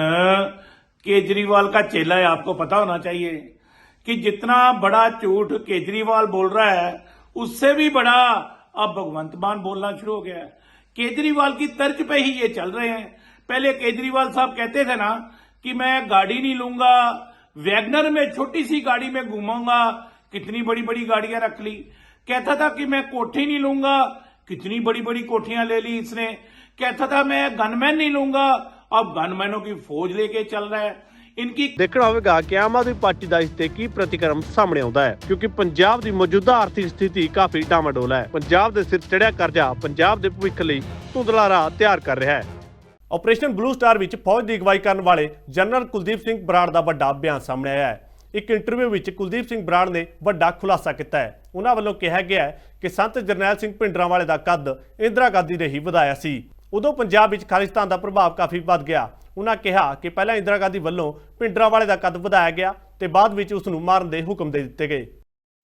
केजरीवाल का चेला है आपको पता होना चाहिए कि जितना बड़ा झूठ केजरीवाल बोल रहा है, उससे भी बड़ा अब भगवंत मान बोलना शुरू हो गया है। केजरीवाल की तर्ज पे ही ये चल रहे हैं। पहले केजरीवाल साहब कहते थे ना कि मैं गाड़ी नहीं लूँगा, वैगनर में छोटी सी गाड़ी में घूमूँगा कितनी बड़ी बड़ी गाड़ियाँ रख ली। कहता था कि मैं कोठी नहीं लूँगा, कितनी बड़ी बड़ी कोठियाँ ले ली इसने। कहता था मैं गनमैन नहीं लूँगा, अब गनमैनों की फौज लेके चल रहा है। ਇਨਕੀ ਦੇਖਣਾ ਹੋਵੇਗਾ ਕਿ ਆਮ ਆਦਮੀ ਪਾਰਟੀ ਦਾ ਇਸ ਕੀ ਪ੍ਰਤੀਕਰਮ ਸਾਹਮਣੇ ਆਉਂਦਾ ਹੈ ਕਿਉਂਕਿ ਪੰਜਾਬ ਦੀ ਮੌਜੂਦਾ ਆਰਥਿਕ ਸਥਿਤੀ ਕਾਫੀ ਡਾਮਾਡੋਲ ਹੈ। ਪੰਜਾਬ ਦੇ ਸਿਰ ਚੜਿਆ ਕਰਜ਼ਾ ਪੰਜਾਬ ਦੇ ਭਵਿੱਖ ਲਈ ਧੁੰਦਲਾ ਰਾਹ ਤਿਆਰ ਕਰ ਰਿਹਾ ਹੈ। ਆਪਰੇਸ਼ਨ ਬਲੂ ਸਟਾਰ ਵਿੱਚ ਫੌਜ ਦੀ ਅਗਵਾਈ ਕਰਨ ਵਾਲੇ ਜਨਰਲ ਕੁਲਦੀਪ ਸਿੰਘ ਬਰਾੜ ਦਾ ਵੱਡਾ ਬਿਆਨ ਸਾਹਮਣੇ ਆਇਆ ਹੈ। ਇੱਕ ਇੰਟਰਵਿਊ ਵਿੱਚ ਕੁਲਦੀਪ ਸਿੰਘ ਬਰਾੜ ਨੇ ਵੱਡਾ ਖੁਲਾਸਾ ਕੀਤਾ ਹੈ। ਉਹਨਾਂ ਵੱਲੋਂ ਕਿਹਾ ਗਿਆ ਹੈ ਕਿ ਸੰਤ ਜਰਨੈਲ ਸਿੰਘ ਭਿੰਡਰਾਂ ਵਾਲੇ ਦਾ ਕੱਦ ਇੰਦਰਾ ਗਾਂਧੀ ਨੇ ਹੀ ਵਧਾਇਆ ਸੀ। ਉਦੋਂ ਪੰਜਾਬ ਵਿੱਚ ਖਾਲਿਸਤਾਨ ਦਾ ਪ੍ਰਭਾਵ ਕਾਫੀ ਵੱਧ ਗਿਆ। ਉਹਨਾਂ ਕਿਹਾ ਕਿ ਪਹਿਲਾਂ ਇੰਦਰਾ ਗਾਂਧੀ ਵੱਲੋਂ ਭਿੰਡਰਾਂਵਾਲੇ ਦਾ ਕੱਦ ਵਧਾਇਆ ਗਿਆ ਤੇ ਬਾਅਦ ਵਿੱਚ ਉਸ ਨੂੰ ਮਾਰਨ ਦੇ ਹੁਕਮ ਦੇ ਦਿੱਤੇ ਗਏ।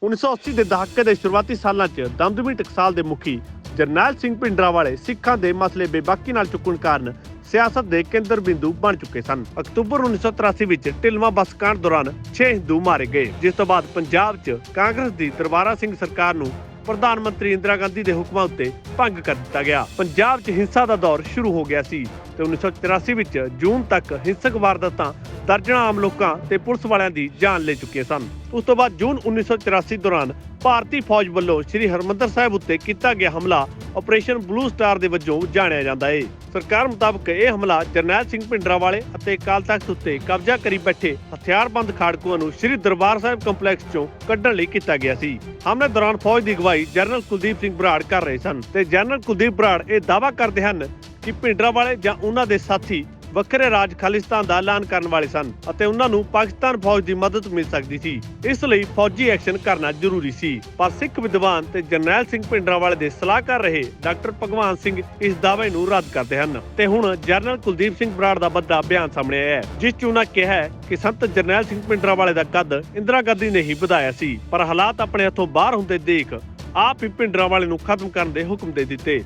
1980 ਦੇ ਦਹਾਕੇ ਦੇ ਸ਼ੁਰੂਆਤੀ ਸਾਲਾਂ 'ਚ ਦਮਦਮੀ ਟਕਸਾਲ ਦੇ ਮੁਖੀ ਜਰਨੈਲ ਸਿੰਘ ਭਿੰਡਰਾਂਵਾਲੇ ਸਿੱਖਾਂ ਦੇ ਮਸਲੇ ਬੇਬਾਕੀ ਨਾਲ ਚੁੱਕਣ ਕਾਰਨ ਸਿਆਸਤ ਦੇ ਕੇਂਦਰ ਬਿੰਦੂ ਬਣ ਚੁੱਕੇ ਸਨ। ਅਕਤੂਬਰ 1983 ਵਿੱਚ ਢਿਲਵਾਂ ਬੱਸ ਕਾਂਡ ਦੌਰਾਨ 6 ਹਿੰਦੂ ਮਾਰੇ ਗਏ, ਜਿਸ ਤੋਂ ਬਾਅਦ ਪੰਜਾਬ 'ਚ ਕਾਂਗਰਸ ਦੀ ਦਰਬਾਰਾ ਸਿੰਘ ਸਰਕਾਰ ਨੂੰ ਪ੍ਰਧਾਨ ਮੰਤਰੀ ਇੰਦਰਾ ਗਾਂਧੀ ਦੇ ਹੁਕਮਾਂ ਉੱਤੇ ਭੰਗ ਕਰ ਦਿੱਤਾ ਗਿਆ। ਪੰਜਾਬ 'ਚ ਹਿੰਸਾ ਦਾ ਦੌਰ ਸ਼ੁਰੂ ਹੋ ਗਿਆ ਸੀ ਤੇ 1984 ਵਿੱਚ ਜੂਨ ਤੱਕ ਹਿੰਸਕ ਵਾਰਦਾਤਾਂ ਦਰਜਨਾਂ ਆਮ ਲੋਕਾਂ ਤੇ ਪੁਲਿਸ ਵਾਲਿਆਂ ਦੀ ਜਾਨ ਲੈ ਚੁੱਕੀਆਂ ਸਨ। ਉਸ ਤੋਂ ਬਾਅਦ ਜੂਨ 1984 ਦੌਰਾਨ ਭਾਰਤੀ ਫੌਜ ਵੱਲੋਂ ਸ੍ਰੀ ਹਰਮੰਦਰ ਸਾਹਿਬ ਉੱਤੇ ਕੀਤਾ ਗਿਆ ਹਮਲਾ ਆਪਰੇਸ਼ਨ ਬਲੂ ਸਟਾਰ ਦੇ ਵਜੋਂ ਜਾਣਿਆ ਜਾਂਦਾ ਹੈ ਸਰਕਾਰ ਮੁਤਾਬਕ ਇਹ ਹਮਲਾ ਜਰਨੈਲ ਸਿੰਘ ਭਿੰਡਰਾਂਵਾਲੇ ਅਤੇ ਅਕਾਲ ਤਖਤ ਉੱਤੇ ਕਬਜ਼ਾ ਕਰੀ ਬੈਠੇ ਹਥਿਆਰਬੰਦ ਖਾੜਕੂਆਂ ਨੂੰ ਸ੍ਰੀ ਦਰਬਾਰ ਸਾਹਿਬ ਕੰਪਲੈਕਸ ਚੋਂ ਕੱਢਣ ਲਈ ਕੀਤਾ ਗਿਆ ਸੀ। ਹਮਲੇ ਦੌਰਾਨ ਫੌਜ ਦੀ ਅਗਵਾਈ ਜਨਰਲ ਕੁਲਦੀਪ ਸਿੰਘ ਬਰਾੜ ਕਰ ਰਹੇ ਸਨ ਤੇ ਜਨਰਲ ਕੁਲਦੀਪ ਬਰਾੜ ਇਹ ਦਾਅਵਾ ਕਰਦੇ ਹਨ ਕਿ ਭਿੰਡਰਾਂਵਾਲੇ ਜਾਂ ਉਹਨਾਂ ਦੇ ਸਾਥੀ ਵੱਖਰੇ ਰਾਜ ਖਾਲਿਸਤਾਨ ਦਾ ਐਲਾਨ ਕਰਨ ਵਾਲੇ ਸਨ ਅਤੇ ਉਹਨਾਂ ਨੂੰ ਪਾਕਿਸਤਾਨ ਫੌਜ ਦੀ ਮਦਦ ਮਿਲ ਸਕਦੀ ਸੀ। ਇਸ ਲਈ ਫੌਜੀ ਐਕਸ਼ਨ ਕਰਨਾ ਜ਼ਰੂਰੀ ਸੀ। ਪਰ ਸਿੱਖ ਵਿਦਵਾਨ ਤੇ ਜਰਨੈਲ ਸਿੰਘ ਭਿੰਡਰਾਂਵਾਲੇ ਦੇ ਸਲਾਹਕਾਰ ਰਹੇ ਡਾਕਟਰ ਭਗਵਾਨ ਸਿੰਘ ਇਸ ਦਾਅਵੇ ਨੂੰ ਰੱਦ ਕਰਦੇ ਹਨ। ਤੇ ਹੁਣ ਜਨਰਲ ਕੁਲਦੀਪ ਸਿੰਘ ਬਰਾੜ ਦਾ ਵੱਡਾ ਬਿਆਨ ਸਾਹਮਣੇ ਆਇਆ ਹੈ, ਜਿਸ 'ਚ ਉਹਨਾਂ ਕਿਹਾ ਕਿ ਸੰਤ ਜਰਨੈਲ ਸਿੰਘ ਭਿੰਡਰਾਂਵਾਲੇ ਦਾ ਕੱਦ ਇੰਦਰਾ ਗਾਂਧੀ ਨੇ ਹੀ ਵਧਾਇਆ ਸੀ, ਪਰ ਹਾਲਾਤ ਆਪਣੇ ਹੱਥੋਂ ਬਾਹਰ ਹੁੰਦੇ ਦੇਖ ਆਪ ਹੀ ਭਿੰਡਰਾਂਵਾਲੇ ਨੂੰ ਖਤਮ ਕਰਨ ਦੇ ਹੁਕਮ ਦੇ ਦਿੱਤੇ।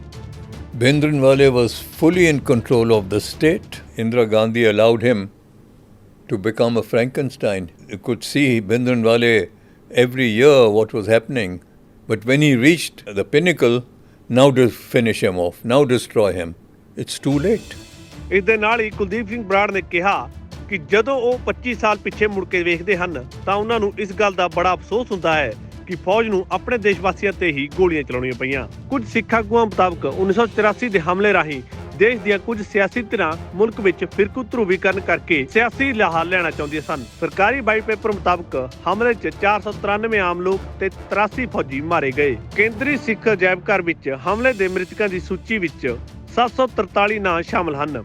Bhindranwale was fully in control of the state. Indira Gandhi allowed him to become a Frankenstein. You could see Bhindranwale every year what was happening. But when he reached the pinnacle, now to finish him off, now destroy him. It's too late. ਇਸ ਦੇ ਨਾਲ ਹੀ ਕੁਲਦੀਪ ਸਿੰਘ ਬਰਾੜ ਨੇ ਕਿਹਾ ਕਿ ਜਦੋਂ ਉਹ 25 ਸਾਲ ਪਿੱਛੇ ਮੁੜ ਕੇ ਵੇਖਦੇ ਹਨ ਤਾਂ ਉਹਨਾਂ ਨੂੰ ਇਸ ਗੱਲ ਦਾ ਬੜਾ ਅਫਸੋਸ ਹੁੰਦਾ ਹੈ ਕਿ ਫੌਜ ਨੂੰ ਆਪਣੇ ਦੇਸ਼ ਵਾਸੀਆਂ ਤੇ ਹੀ ਗੋਲੀਆਂ ਚਲਾਉਣੀਆਂ ਪਈਆਂ। ਕੁਝ ਸਿੱਖ ਆਗੂਆਂ ਮੁਤਾਬਕ 1984 ਦੇ ਹਮਲੇ ਰਾਹੀਂ ਦੇਸ਼ ਦੀਆਂ ਕੁਝ ਸਿਆਸੀ ਧਿਰਾਂ ਮੁਲਕ ਵਿੱਚ ਫਿਰਕੂ ਧਰੂਵੀਕਰਨ ਕਰਕੇ ਸਿਆਸੀ ਲਾਹਾ ਲੈਣਾ ਚਾਹੁੰਦੀਆਂ ਸਨ। ਸਰਕਾਰੀ ਵਾਈਟ ਪੇਪਰ ਮੁਤਾਬਕ ਹਮਲੇ 'ਚ 493 ਆਮ ਲੋਕ ਤੇ 83 ਫੌਜੀ ਮਾਰੇ ਗਏ। ਕੇਂਦਰੀ ਸਿੱਖ ਅਜਾਇਬ ਘਰ ਵਿੱਚ ਹਮਲੇ ਦੇ ਮ੍ਰਿਤਕਾਂ ਦੀ ਸੂਚੀ ਵਿੱਚ 743 ਨਾਂ ਸ਼ਾਮਲ ਹਨ।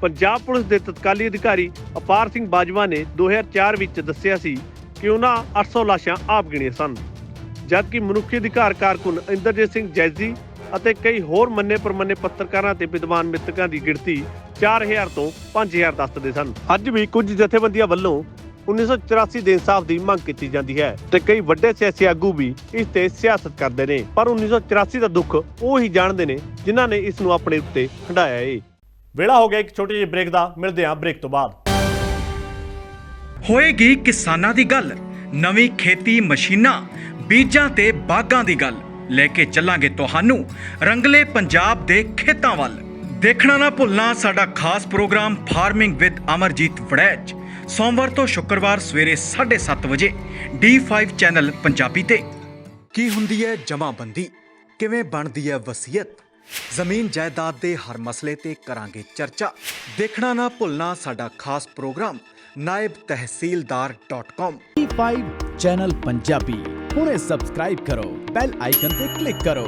ਪੰਜਾਬ ਪੁਲਿਸ ਦੇ ਤਤਕਾਲੀ ਅਧਿਕਾਰੀ ਅਪਾਰ ਸਿੰਘ ਬਾਜਵਾ ਨੇ 2004 ਵਿੱਚ ਦੱਸਿਆ ਸੀ ਕਿ ਉਹਨਾਂ 800 ਲਾਸ਼ਾਂ ਆਪ ਗਿਣੀਆਂ ਸਨ। ਜਦਕਿ ਮਨੁੱਖੀ ਅਧਿਕਾਰ ਕਾਰਕੁਨ ਇੰਦਰਜੀਤ ਸਿੰਘ ਜੈਜੀ ਅਤੇ ਕਈ ਹੋਰ ਮੰਨੇ ਪਰਮੰਨੇ ਪੱਤਰਕਾਰਾਂ ਤੇ ਵਿਦਵਾਨ ਮਿੱਤਕਾਂ ਦੀ ਗਿਣਤੀ 4000 ਤੋਂ 5000 ਦੱਸਦੇ ਸਨ। ਅੱਜ ਵੀ ਕੁਝ ਜਥੇਬੰਦੀਆਂ ਵੱਲੋਂ 1984 ਦੇ ਇਨਸਾਫ ਦੀ ਮੰਗ ਕੀਤੀ ਜਾਂਦੀ ਹੈ ਤੇ ਕਈ ਵੱਡੇ ਸਿਆਸੀ ਆਗੂ ਵੀ ਇਸ ਤੇ ਸਿਆਸਤ ਕਰਦੇ ਨੇ। ਪਰ 1984 ਦਾ ਦੁੱਖ ਉਹ ਹੀ ਜਾਣਦੇ ਨੇ ਜਿਨ੍ਹਾਂ ਨੇ ਇਸ ਨੂੰ ਆਪਣੇ ਉੱਤੇ ਹੰਡਾਇਆ ਏ। ਵੇਲਾ ਹੋ ਗਿਆ ਇੱਕ ਛੋਟੀ ਜਿਹੀ ਬ੍ਰੇਕ ਦਾ। ਮਿਲਦੇ ਹਾਂ ਬ੍ਰੇਕ ਤੋਂ ਬਾਅਦ। ਹੋਏਗੀ ਕਿਸਾਨਾਂ ਦੀ ਗੱਲ। ਨਵੀਂ ਖੇਤੀ ਮਸ਼ੀਨਾਂ ਬੀਜਾਂ ਤੇ ਬਾਗਾਂ ਦੀ ਗੱਲ ਲੈ ਕੇ ਚੱਲਾਂਗੇ ਤੁਹਾਨੂੰ। ਰੰਗਲੇ ਪੰਜਾਬ ਦੇ ਖੇਤਾਂ ਵੱਲ। ਦੇਖਣਾ ਨਾ ਭੁੱਲਣਾ ਸਾਡਾ ਖਾਸ programme farming with Amarjit Waraich. ਸੋਮਵਾਰ ਤੋਂ ਸ਼ੁੱਕਰਵਾਰ ਸਵੇਰੇ 7:30 ਵਜੇ D5 ਚੈਨਲ ਪੰਜਾਬੀ ਤੇ। ਕੀ ਹੁੰਦੀ ਹੈ ਜਮਾਬੰਦੀ? ਕਿਵੇਂ ਬਣਦੀ ਹੈ ਵਸੀਅਤ? ਜ਼ਮੀਨ ਜਾਇਦਾਦ ਦੇ ਹਰ ਮਸਲੇ ਤੇ ਕਰਾਂਗੇ ਚਰਚਾ। ਦੇਖਣਾ ਨਾ ਭੁੱਲਣਾ ਸਾਡਾ ਖਾਸ ਪ੍ਰੋਗਰਾਮ ਨਾਇਬ ਤਹਿਸੀਲਦਾਰ.com 5 ਚੈਨਲ ਪੰਜਾਬੀ। ਹੁਣੇ ਸਬਸਕ੍ਰਾਈਬ ਕਰੋ ਬੈਲ ਆਈਕਨ ਤੇ ਕਲਿੱਕ ਕਰੋ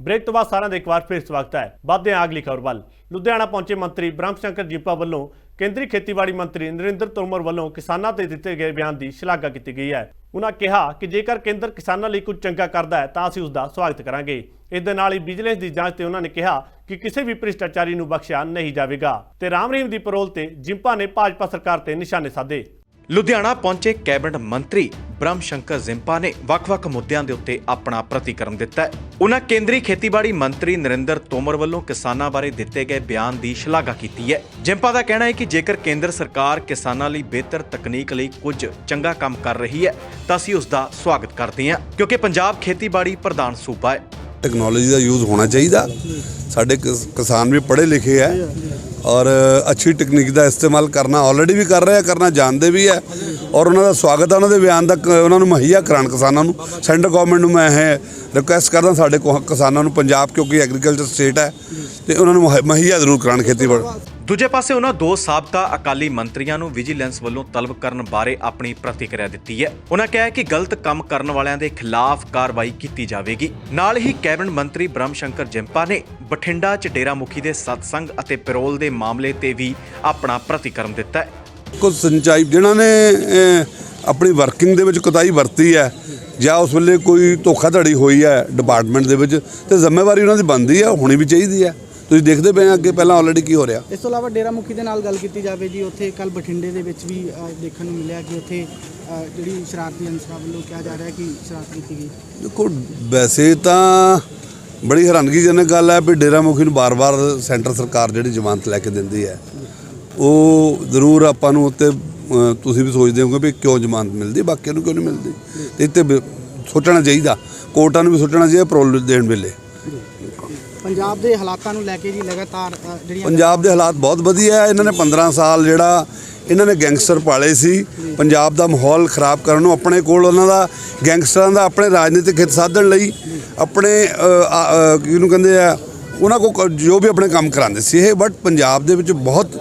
ਬ੍ਰੇਕ ਤੋਂ ਬਾਅਦ ਸਾਰਿਆਂ ਦਾ ਇੱਕ ਵਾਰ ਫਿਰ ਸਵਾਗਤ ਹੈ ਵੱਧਦੇ ਹਾਂ ਅਗਲੀ ਖਬਰ ਵੱਲ ਲੁਧਿਆਣਾ ਪਹੁੰਚੇ ਮੰਤਰੀ ਬ੍ਰਹਮ ਜੀਪਾ ਵੱਲੋਂ ਕੇਂਦਰੀ ਖੇਤੀਬਾੜੀ ਮੰਤਰੀ ਨਰਿੰਦਰ ਤੋਮਰ ਵੱਲੋਂ ਕਿਸਾਨਾਂ ਤੇ ਦਿੱਤੇ ਗਏ ਬਿਆਨ ਦੀ ਸ਼ਲਾਘਾ ਕੀਤੀ ਗਈ ਹੈ ਉਹਨਾਂ ਕਿਹਾ ਕਿ ਜੇਕਰ ਕੇਂਦਰ ਕਿਸਾਨਾਂ ਲਈ ਕੁਝ ਚੰਗਾ ਕਰਦਾ ਹੈ ਤਾਂ ਅਸੀਂ ਉਸ ਦਾ ਸਵਾਗਤ ਕਰਾਂਗੇ ਇਸ ਦੇ ਨਾਲ ਹੀ ਵਿਜੀਲੈਂਸ ਦੀ ਜਾਂਚ ਤੇ ਉਹਨਾਂ ਨੇ ਕਿਹਾ ਕਿ ਕਿਸੇ ਵੀ ਭ੍ਰਿਸ਼ਟਾਚਾਰੀ ਨੂੰ ਬਖਸ਼ਿਆ ਨਹੀਂ ਜਾਵੇਗਾ ਤੇ ਰਾਮ ਰਹੀਮ ਦੀ ਪਰੋਲ ਤੇ ਜਿੰਪਾ ਨੇ ਭਾਜਪਾ ਸਰਕਾਰ ਤੇ ਨਿਸ਼ਾਨੇ ਸਾਧੇ ਲੁਧਿਆਣਾ ਪਹੁੰਚੇ ਕੈਬਨਿਟ ਮੰਤਰੀ ਬ੍ਰਹਮ ਸ਼ੰਕਰ ਜ਼ਿੰਪਾ ਨੇ ਵੱਖ-ਵੱਖ ਮੁੱਦਿਆਂ ਦੇ ਉੱਤੇ ਆਪਣਾ ਪ੍ਰਤੀਕਰਮ ਦਿੱਤਾ ਉਹਨਾਂ ਕੇਂਦਰੀ ਖੇਤੀਬਾੜੀ ਮੰਤਰੀ ਨਰਿੰਦਰ ਤੋਮਰ ਵੱਲੋਂ ਕਿਸਾਨਾਂ ਬਾਰੇ ਦਿੱਤੇ ਗਏ ਬਿਆਨ ਦੀ ਸ਼ਲਾਘਾ ਕੀਤੀ ਹੈ। ਜ਼ਿੰਪਾ ਦਾ ਕਹਿਣਾ ਹੈ ਕਿ ਜੇਕਰ ਕੇਂਦਰ ਸਰਕਾਰ ਕਿਸਾਨਾਂ ਲਈ ਬਿਹਤਰ ਤਕਨੀਕ ਲਈ ਕੁਝ ਚੰਗਾ ਕੰਮ ਕਰ ਰਹੀ ਹੈ, ਤਾਂ ਅਸੀਂ ਉਸ ਦਾ ਸਵਾਗਤ ਕਰਦੇ ਹਾਂ, ਕਿਉਂਕਿ ਪੰਜਾਬ ਖੇਤੀਬਾੜੀ ਪ੍ਰਧਾਨ ਸੂਬਾ ਹੈ। ਟੈਕਨੋਲੋਜੀ ਦਾ ਯੂਜ਼ ਹੋਣਾ ਚਾਹੀਦਾ। ਸਾਡੇ ਕਿਸਾਨ ਵੀ ਪੜ੍ਹੇ ਲਿਖੇ ਹੈ ਔਰ ਅੱਛੀ ਟੈਕਨੀਕ ਦਾ ਇਸਤੇਮਾਲ ਕਰਨਾ ਆਲਰੇਡੀ ਵੀ ਕਰ ਰਹੇ ਆ ਕਰਨਾ ਜਾਣਦੇ ਵੀ ਹੈ ਔਰ ਉਹਨਾਂ ਦਾ ਸਵਾਗਤ ਹੈ, ਉਹਨਾਂ ਦੇ ਬਿਆਨ ਦਾ ਕ- ਉਹਨਾਂ ਨੂੰ ਮੁਹੱਈਆ ਕਰਾਉਣ ਕਿਸਾਨਾਂ ਨੂੰ। ਸੈਂਟਰ ਗਵਰਨਮੈਂਟ ਨੂੰ ਮੈਂ ਇਹ ਰਿਕੁਐਸਟ ਕਰਦਾ ਸਾਡੇ ਕੋ- ਕਿਸਾਨਾਂ ਨੂੰ ਪੰਜਾਬ ਕਿਉਂਕਿ ਐਗਰੀਕਲਚਰ ਸਟੇਟ ਹੈ ਤੇ ਉਹਨਾਂ ਨੂੰ ਮੁਹੱਈਆ- ਮੁਹੱਈਆ ਜ਼ਰੂਰ ਕਰਾਉਣ ਖੇਤੀਬਾੜੀ। ਦੂਜੇ ਪਾਸੇ ਉਹਨਾਂ ਦੋ ਸਾਬਕਾ ਅਕਾਲੀ ਮੰਤਰੀਆਂ ਨੂੰ ਵਿਜੀਲੈਂਸ ਵੱਲੋਂ ਤਲਬ ਕਰਨ ਬਾਰੇ ਆਪਣੀ ਪ੍ਰਤੀਕਿਰਿਆ ਦਿੱਤੀ ਹੈ। ਉਹਨਾਂ ਕਿਹਾ ਕਿ ਗਲਤ ਕੰਮ ਕਰਨ ਵਾਲਿਆਂ ਦੇ ਖਿਲਾਫ ਕਾਰਵਾਈ ਕੀਤੀ ਜਾਵੇਗੀ। ਨਾਲ ਹੀ ਕੈਬਨਿਟ ਮੰਤਰੀ ਬ੍ਰਹਮ ਸ਼ੰਕਰ ਜਿੰਪਾ ਨੇ ਬਠਿੰਡਾ 'ਚ ਡੇਰਾ ਮੁਖੀ ਦੇ ਸਤਸੰਗ ਅਤੇ ਪੈਰੋਲ ਦੇ ਮਾਮਲੇ ਤੇ ਵੀ ਆਪਣਾ ਪ੍ਰਤੀਕਰਮ ਦਿੱਤਾ ਹੈ। ਕੁਝ ਸਿੰਚਾਈ ਜਿਨ੍ਹਾਂ ਨੇ ਆਪਣੀ ਵਰਕਿੰਗ ਦੇ ਵਿੱਚ ਕੋਤਾਹੀ ਵਰਤੀ ਹੈ ਜਾਂ ਉਸ ਵੇਲੇ ਕੋਈ ਧੋਖਾਧੜੀ ਹੋਈ ਹੈ ਡਿਪਾਰਟਮੈਂਟ ਦੇ ਵਿੱਚ, ਤੇ ਜ਼ਿੰਮੇਵਾਰੀ ਉਹਨਾਂ ਦੀ ਬਣਦੀ ਹੈ, ਹੋਣੀ ਵੀ ਚਾਹੀਦੀ ਹੈ। ਤੁਸੀਂ ਦੇਖਦੇ ਪਏ ਆ ਅੱਗੇ ਪਹਿਲਾਂ ਆਲਰੇਡੀ ਕੀ ਹੋ ਰਿਹਾ? ਇਸ ਤੋਂ ਇਲਾਵਾ ਡੇਰਾ ਮੁਖੀ ਦੇ ਨਾਲ ਗੱਲ ਕੀਤੀ ਜਾਵੇ ਜੀ ਉੱਥੇ ਕੱਲ ਬਠਿੰਡੇ ਦੇ ਵਿੱਚ ਵੀ ਅ, ਦੇਖਣ ਨੂੰ ਮਿਲਿਆ ਕਿ ਉੱਥੇ ਅ, ਜਿਹੜੀ ਸ਼ਰਾਰਤੀ ਅਨਸਰਾਂ ਵੱਲੋਂ ਕਿਹਾ ਜਾ ਰਿਹਾ ਕਿ ਸ਼ਰਾਰਤ ਕੀਤੀ ਗਈ ਦੇਖੋ ਵੈਸੇ ਤਾਂ ਬੜੀ ਹੈਰਾਨਗੀਜਨਕ ਗੱਲ ਹੈ ਵੀ ਡੇਰਾ ਮੁਖੀ ਨੂੰ ਬਾਰ-ਬਾਰ ਸੈਂਟਰ ਸਰਕਾਰ ਜਿਹੜੀ ਜ਼ਮਾਨਤ ਲੈ ਕੇ ਦਿੰਦੀ ਹੈ ਉਹ ਜ਼ਰੂਰ ਆਪਾਂ ਨੂੰ ਉੱਤੇ ਤੁਸੀਂ ਵੀ ਸੋਚਦੇ ਹੋਗੇ ਵੀ ਕਿਉਂ ਜ਼ਮਾਨਤ ਮਿਲਦੀ ਬਾਕੀਆਂ ਨੂੰ ਕਿਉਂ ਨਹੀਂ ਮਿਲਦੀ? ਤੇ ਇੱਥੇ ਬ- ਸੋਚਣਾ ਚਾਹੀਦਾ ਕੋਰਟਾਂ ਨੂੰ ਵੀ ਸੋਚਣਾ ਚਾਹੀਦਾ ਪਰੋਲ ਦੇਣ ਵੇਲੇ। ਪੰਜਾਬ ਦੇ ਹਾਲਾਤਾਂ ਨੂੰ ਲੈ ਕੇ ਜੀ ਲਗਾਤਾਰ ਜਿਹੜੀਆਂ ਪੰਜਾਬ ਦੇ ਹਾਲਾਤ ਬਹੁਤ ਵਧੀਆ ਹੈ। ਇਹਨਾਂ ਨੇ 15 ਸਾਲ ਜਿਹੜਾ ਇਹਨਾਂ ਨੇ ਗੈਂਗਸਟਰ ਪਾਲੇ ਸੀ। ਪੰਜਾਬ ਦਾ ਮਾਹੌਲ ਖਰਾਬ ਕਰਨ ਨੂੰ ਆਪਣੇ ਕੋਲ ਉਹਨਾਂ ਦਾ ਗੈਂਗਸਟਰਾਂ ਦਾ ਆਪਣੇ ਰਾਜਨੀਤਿਕ ਹਿੱਤ ਸਾਧਣ ਲਈ ਆਪਣੇ ਆ, ਕਿਹਨੂੰ ਕਹਿੰਦੇ ਆ ਉਹਨਾਂ ਕੋ ਜੋ ਵੀ ਆਪਣੇ ਕੰਮ ਕਰਾਉਂਦੇ ਸੀ ਇਹ। ਬਟ ਪੰਜਾਬ ਦੇ ਵਿੱਚ ਬਹੁਤ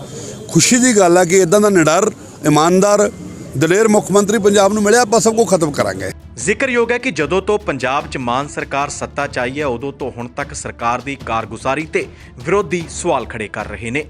ਖੁਸ਼ੀ ਦੀ ਗੱਲ ਹੈ ਕਿ ਇਦਾਂ ਦਾ ਨਿਡਰ ਇਮਾਨਦਾਰ ਦਲੇਰ ਮੁੱਖ ਮੰਤਰੀ ਪੰਜਾਬ ਨੂੰ ਮਿਲਿਆ। ਆਪਾਂ ਸਭ ਕੁਝ ਖਤਮ ਕਰਾਂਗੇ। ਜ਼ਿਕਰਯੋਗ ਹੈ ਕਿ ਜਦੋਂ ਤੋਂ ਪੰਜਾਬ 'ਚ ਮਾਨ ਸਰਕਾਰ ਸੱਤਾ 'ਚ ਆਈ ਹੈ, ਉਦੋਂ ਤੋਂ ਹੁਣ ਤੱਕ ਸਰਕਾਰ ਦੀ ਕਾਰਗੁਜ਼ਾਰੀ ਤੇ ਵਿਰੋਧੀ ਸਵਾਲ ਖੜੇ ਕਰ ਰਹੇ ਨੇ।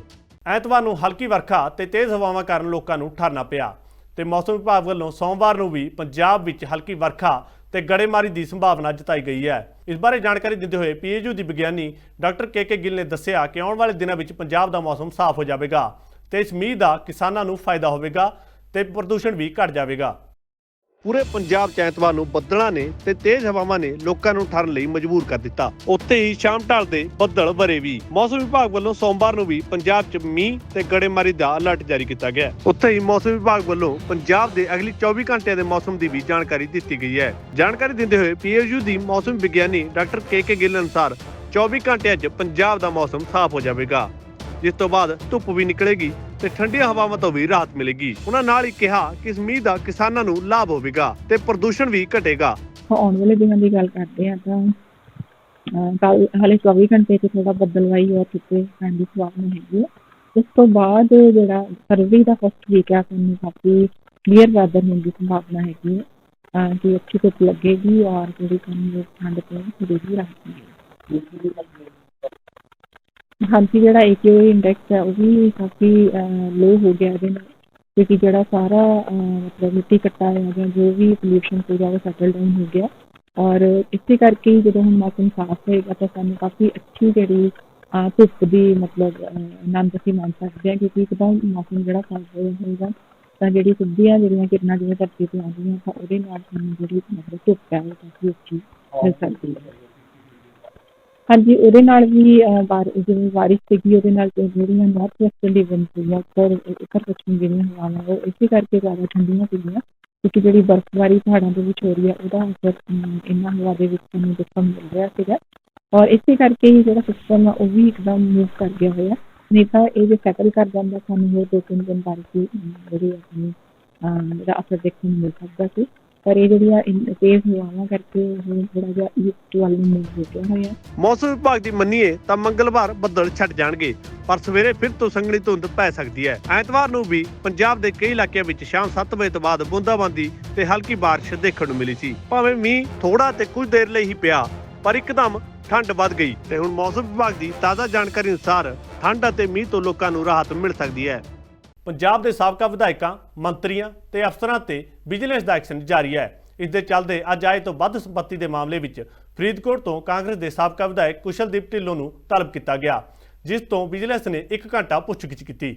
ਐਤਵਾਰ ਨੂੰ ਹਲਕੀ ਵਰਖਾ ਤੇ ਤੇਜ਼ ਹਵਾਵਾਂ ਕਾਰਨ ਲੋਕਾਂ ਨੂੰ ਠਰਨਾ ਪਿਆ ਤੇ ਮੌਸਮ ਵਿਭਾਗ ਵੱਲੋਂ ਸੋਮਵਾਰ ਨੂੰ ਵੀ ਪੰਜਾਬ ਵਿੱਚ ਹਲਕੀ ਵਰਖਾ ਤੇ ਗੜੇਮਾਰੀ ਦੀ ਸੰਭਾਵਨਾ ਜਤਾਈ ਗਈ ਹੈ। ਇਸ ਬਾਰੇ ਜਾਣਕਾਰੀ ਦਿੰਦੇ ਹੋਏ ਪੀਏਯੂ ਦੀ ਵਿਗਿਆਨੀ ਡਾਕਟਰ ਕੇ ਕੇ ਗਿੱਲ ਨੇ ਦੱਸਿਆ ਕਿ ਆਉਣ ਵਾਲੇ ਦਿਨਾਂ ਵਿੱਚ ਪੰਜਾਬ ਦਾ ਮੌਸਮ ਸਾਫ਼ ਹੋ ਜਾਵੇਗਾ ਤੇ ਇਸ ਮੀਂਹ ਦਾ ਕਿਸਾਨਾਂ ਨੂੰ ਫਾਇਦਾ ਹੋਵੇਗਾ ਤੇ ਪ੍ਰਦੂਸ਼ਣ ਵੀ ਘਟ ਜਾਵੇਗਾ। ਪੂਰੇ ਪੰਜਾਬ ਚ ਐਤਵਾਰ ਨੂੰ ਬੱਦਲਾਂ ਨੇ ਤੇ ਤੇਜ਼ ਹਵਾਵਾਂ ਨੇ ਲੋਕਾਂ ਨੂੰ ਠਰਨ ਲਈ ਮਜਬੂਰ ਕਰ ਦਿੱਤਾ। ਉੱਥੇ ਹੀ ਸ਼ਾਮ ਢਲਦੇ ਬੱਦਲ ਵਰੇ ਵੀ। ਮੌਸਮ ਵਿਭਾਗ ਵੱਲੋਂ ਸੋਮਵਾਰ ਨੂੰ ਵੀ ਪੰਜਾਬ 'ਚ ਮੀਂਹ ਤੇ ਗੜੇਮਾਰੀ ਦਾ ਅਲਰਟ ਜਾਰੀ ਕੀਤਾ ਗਿਆ। ਉੱਥੇ ਹੀ ਮੌਸਮ ਵਿਭਾਗ ਵੱਲੋਂ ਪੰਜਾਬ ਦੇ ਅਗਲੀ 24 ਘੰਟਿਆਂ ਦੇ ਮੌਸਮ ਦੀ ਵੀ ਜਾਣਕਾਰੀ ਦਿੱਤੀ ਗਈ ਹੈ। ਜਾਣਕਾਰੀ ਦਿੰਦੇ ਹੋਏ ਪੀਐਸਯੂ ਦੀ ਮੌਸਮ ਵਿਗਿਆਨੀ ਡਾਕਟਰ ਕੇ ਕੇ ਗਿੱਲ ਅਨੁਸਾਰ 24 ਘੰਟਿਆਂ 'ਚ ਪੰਜਾਬ ਦਾ ਮੌਸਮ ਸਾਫ਼ ਹੋ ਜਾਵੇਗਾ। ਜਿਸ ਤੋਂ ਬਾਅਦ ਧੁੱਪ ਵੀ ਨਿਕਲੇਗੀ ਤੇ ਠੰਡੀਆਂ ਹਵਾਵਾਂ ਤੋਂ ਵੀ ਰਾਹਤ ਮਿਲੇਗੀ। ਉਹਨਾਂ ਨਾਲ ਹੀ ਕਿਹਾ ਕਿ ਇਸ ਮੀਂਹ ਦਾ ਕਿਸਾਨਾਂ ਨੂੰ ਲਾਭ ਹੋਵੇਗਾ ਤੇ ਪ੍ਰਦੂਸ਼ਣ ਵੀ ਘਟੇਗਾ। ਆਉਣ ਵਾਲੇ ਦਿਨਾਂ ਦੀ ਗੱਲ ਕਰਦੇ ਆ ਤਾਂ ਕੱਲ ਹਾਲੇ 24 ਘੰਟੇ ਤੇ ਥੋੜਾ ਬੱਦਲਵਾਈ ਔਰ ਕਿਤੇ ਪੈਣ ਦੀ ਸੰਭਾਵਨਾ ਹੈਗੀ। ਹੈ ਉਸ ਤੋਂ ਬਾਅਦ ਜਿਹੜਾ ਫਰਵਰੀ ਦਾ ਫਸਟ ਵੀਕ ਆ, ਸਾਨੂੰ ਕਾਫੀ ਕਲੀਅਰ ਵੈਦਰ ਹੋਣ ਦੀ ਸੰਭਾਵਨਾ ਹੈਗੀ ਹੈ ਕਿ ਅੱਛੀ ਧੁੱਪ ਲੱਗੇਗੀ ਔਰ ਜਿਹੜੀ ਕੰਮ ਲੋਕ ਠੰਡ ਤੋਂ ਥੋੜੀ ਜਿਹੀ ਰਾਹਤ ਹਾਂਜੀ, ਜਿਹੜਾ AQI ਇੰਡੈਕਸ ਹੈ, ਉਹ ਵੀ ਕਾਫੀ ਲੋ ਹੋ ਗਿਆ ਇਹਦੇ ਨਾਲ। ਕਿਉਂਕਿ ਜਿਹੜਾ ਸਾਰਾ ਮਤਲਬ ਮਿੱਟੀ ਕੱਟਾ ਹੈ ਜਾਂ ਜੋ ਵੀ ਪੋਲੂਸ਼ਨ ਸੀਗਾ ਉਹ ਸੈਟਲ ਡਾਊਨ ਹੋ ਗਿਆ। ਔਰ ਇਸੇ ਕਰਕੇ ਹੀ ਜਦੋਂ ਹੁਣ ਮੌਸਮ ਸਾਫ਼ ਹੋਏਗਾ, ਤਾਂ ਸਾਨੂੰ ਕਾਫੀ ਅੱਛੀ ਜਿਹੜੀ ਧੁੱਪ ਦੀ ਮਤਲਬ ਆਨੰਦ ਅਸੀਂ ਮਾਣ ਸਕਦੇ ਹਾਂ। ਕਿਉਂਕਿ ਇੱਕਦਮ ਮੌਸਮ ਜਿਹੜਾ ਸਾਫ਼ ਹੋਇਆ ਹੋਏਗਾ ਤਾਂ ਜਿਹੜੀ ਸਿੱਧੀਆਂ ਜਿਹੜੀਆਂ ਕਿਰਨਾਂ, ਜਿਵੇਂ ਧਰਤੀ ਤੇ ਆਉਂਦੀਆਂ ਤਾਂ ਉਹਦੇ ਨਾਲ ਸਾਨੂੰ ਜਿਹੜੀ ਮਤਲਬ ਧੁੱਪ ਹੈ, ਉਹ ਕਾਫੀ ਅੱਛੀ ਮਿਲ ਸਕਦੀ ਹੈ। ਹਾਂਜੀ, ਉਹਦੇ ਨਾਲ ਵੀ ਬਾਰ ਜਿਵੇਂ ਬਾਰਿਸ਼ ਸੀਗੀ, ਉਹਦੇ ਨਾਲ ਤੇ ਜਿਹੜੀਆਂ ਨਾਰਥ ਵੈਸਟਰਨ ਦੀ ਵਿੰਡ ਸੀਗੀਆਂ ਉੱਤਰ ਉੱਤਰ ਪੱਛਮੀ ਜਿਹੜੀਆਂ ਹਵਾਵਾਂ, ਉਹ ਇਸੇ ਕਰਕੇ ਜ਼ਿਆਦਾ ਠੰਡੀਆਂ ਸੀਗੀਆਂ, ਕਿਉਂਕਿ ਜਿਹੜੀ ਬਰਫ਼ਬਾਰੀ ਪਹਾੜਾਂ ਦੇ ਵਿੱਚ ਹੋ ਰਹੀ ਹੈ ਉਹਦਾ ਅਸਰ ਇਹਨਾਂ ਹਵਾ ਦੇ ਵਿੱਚ ਸਾਨੂੰ ਦੇਖਣ ਨੂੰ ਮਿਲ ਰਿਹਾ ਸੀਗਾ। ਔਰ ਇਸੇ ਕਰਕੇ ਹੀ ਜਿਹੜਾ ਸਿਸਟਮ ਆ, ਉਹ ਵੀ ਇੱਕਦਮ ਮੂਵ ਕਰ ਗਿਆ ਹੋਇਆ। ਨਹੀਂ ਤਾਂ ਇਹ ਜੇ ਸੈਟਲ ਕਰ ਜਾਂਦਾ, ਸਾਨੂੰ ਹੋਰ ਦੋ ਤਿੰਨ ਦਿਨ ਬਾਅਦ ਹੀ ਜਿਹੜੇ ਆਪਣੀ ਜਿਹੜਾ ਅਸਰ ਦੇਖਣ ਨੂੰ ਮਿਲ ਸਕਦਾ ਸੀ। ਪਰ ਇਹ ਜਿਹੜੀਆਂ ਇਨ- ਤੇਜ਼ ਹਵਾਵਾਂ ਕਰਕੇ ਉਹ ਥੋੜਾ ਜਿਹਾ ਈਸਟ ਵੱਲ ਨੂੰ move ਹੋ ਗਿਆ ਹੋਇਆ ਮੌਸਮ ਵਿਭਾਗ ਦੀ ਮੰਨੀਏ ਤਾਂ ਮੰਗਲਵਾਰ ਬੱਦਲ ਛੱਡ ਜਾਣਗੇ ਪਰ ਸਵੇਰੇ ਫਿਰ ਤੋਂ ਸੰਘਣੀ ਧੁੰਦ ਪੈ ਸਕਦੀ ਹੈ ਐਤਵਾਰ ਨੂੰ ਵੀ ਪੰਜਾਬ ਦੇ ਕਈ ਇਲਾਕਿਆਂ ਵਿੱਚ ਸ਼ਾਮ 7 ਵਜੇ ਤੋਂ ਬਾਅਦ ਬੂੰਦਾਬਾਂਦੀ ਤੇ ਹਲਕੀ بارش ਦੇਖਣ ਨੂੰ ਮਿਲੀ ਸੀ ਭਾਵੇਂ ਮੀਂਹ ਥੋੜਾ ਤੇ ਕੁਝ ਦੇਰ ਲਈ ਹੀ ਪਿਆ ਪਰ ਇੱਕਦਮ ਠੰਡ ਵੱਧ ਗਈ ਤੇ ਹੁਣ ਮੌਸਮ ਵਿਭਾਗ ਦੀ ਤਾਜ਼ਾ ਜਾਣਕਾਰੀ ਅਨੁਸਾਰ ਠੰਡ ਅਤੇ ਮੀਂਹ ਤੋਂ ਲੋਕਾਂ ਨੂੰ ਰਾਹਤ ਮਿਲ ਸਕਦੀ ਹੈ ਪੰਜਾਬ ਦੇ ਸਾਬਕਾ ਵਿਧਾਇਕਾਂ, ਮੰਤਰੀਆਂ ਤੇ ਅਫਸਰਾਂ ਤੇ ਵਿਜੀਲੈਂਸ ਦਾ ਐਕਸ਼ਨ ਜਾਰੀ ਹੈ। ਇਸ ਦੇ ਚੱਲਦੇ ਅੱਜ ਆਏ ਤੋਂ ਵੱਧ ਸੰਪਤੀ ਦੇ ਮਾਮਲੇ ਵਿੱਚ ਫਰੀਦਕੋਟ ਤੋਂ ਕਾਂਗਰਸ ਦੇ ਸਾਬਕਾ ਵਿਧਾਇਕ ਕੁਸ਼ਲਦੀਪ ਢਿੱਲੋਂ ਨੂੰ ਤਲਬ ਕੀਤਾ ਗਿਆ, ਜਿਸ ਤੋਂ ਵਿਜੀਲੈਂਸ ਨੇ 1 ਘੰਟਾ ਪੁੱਛਗਿੱਛ ਕੀਤੀ।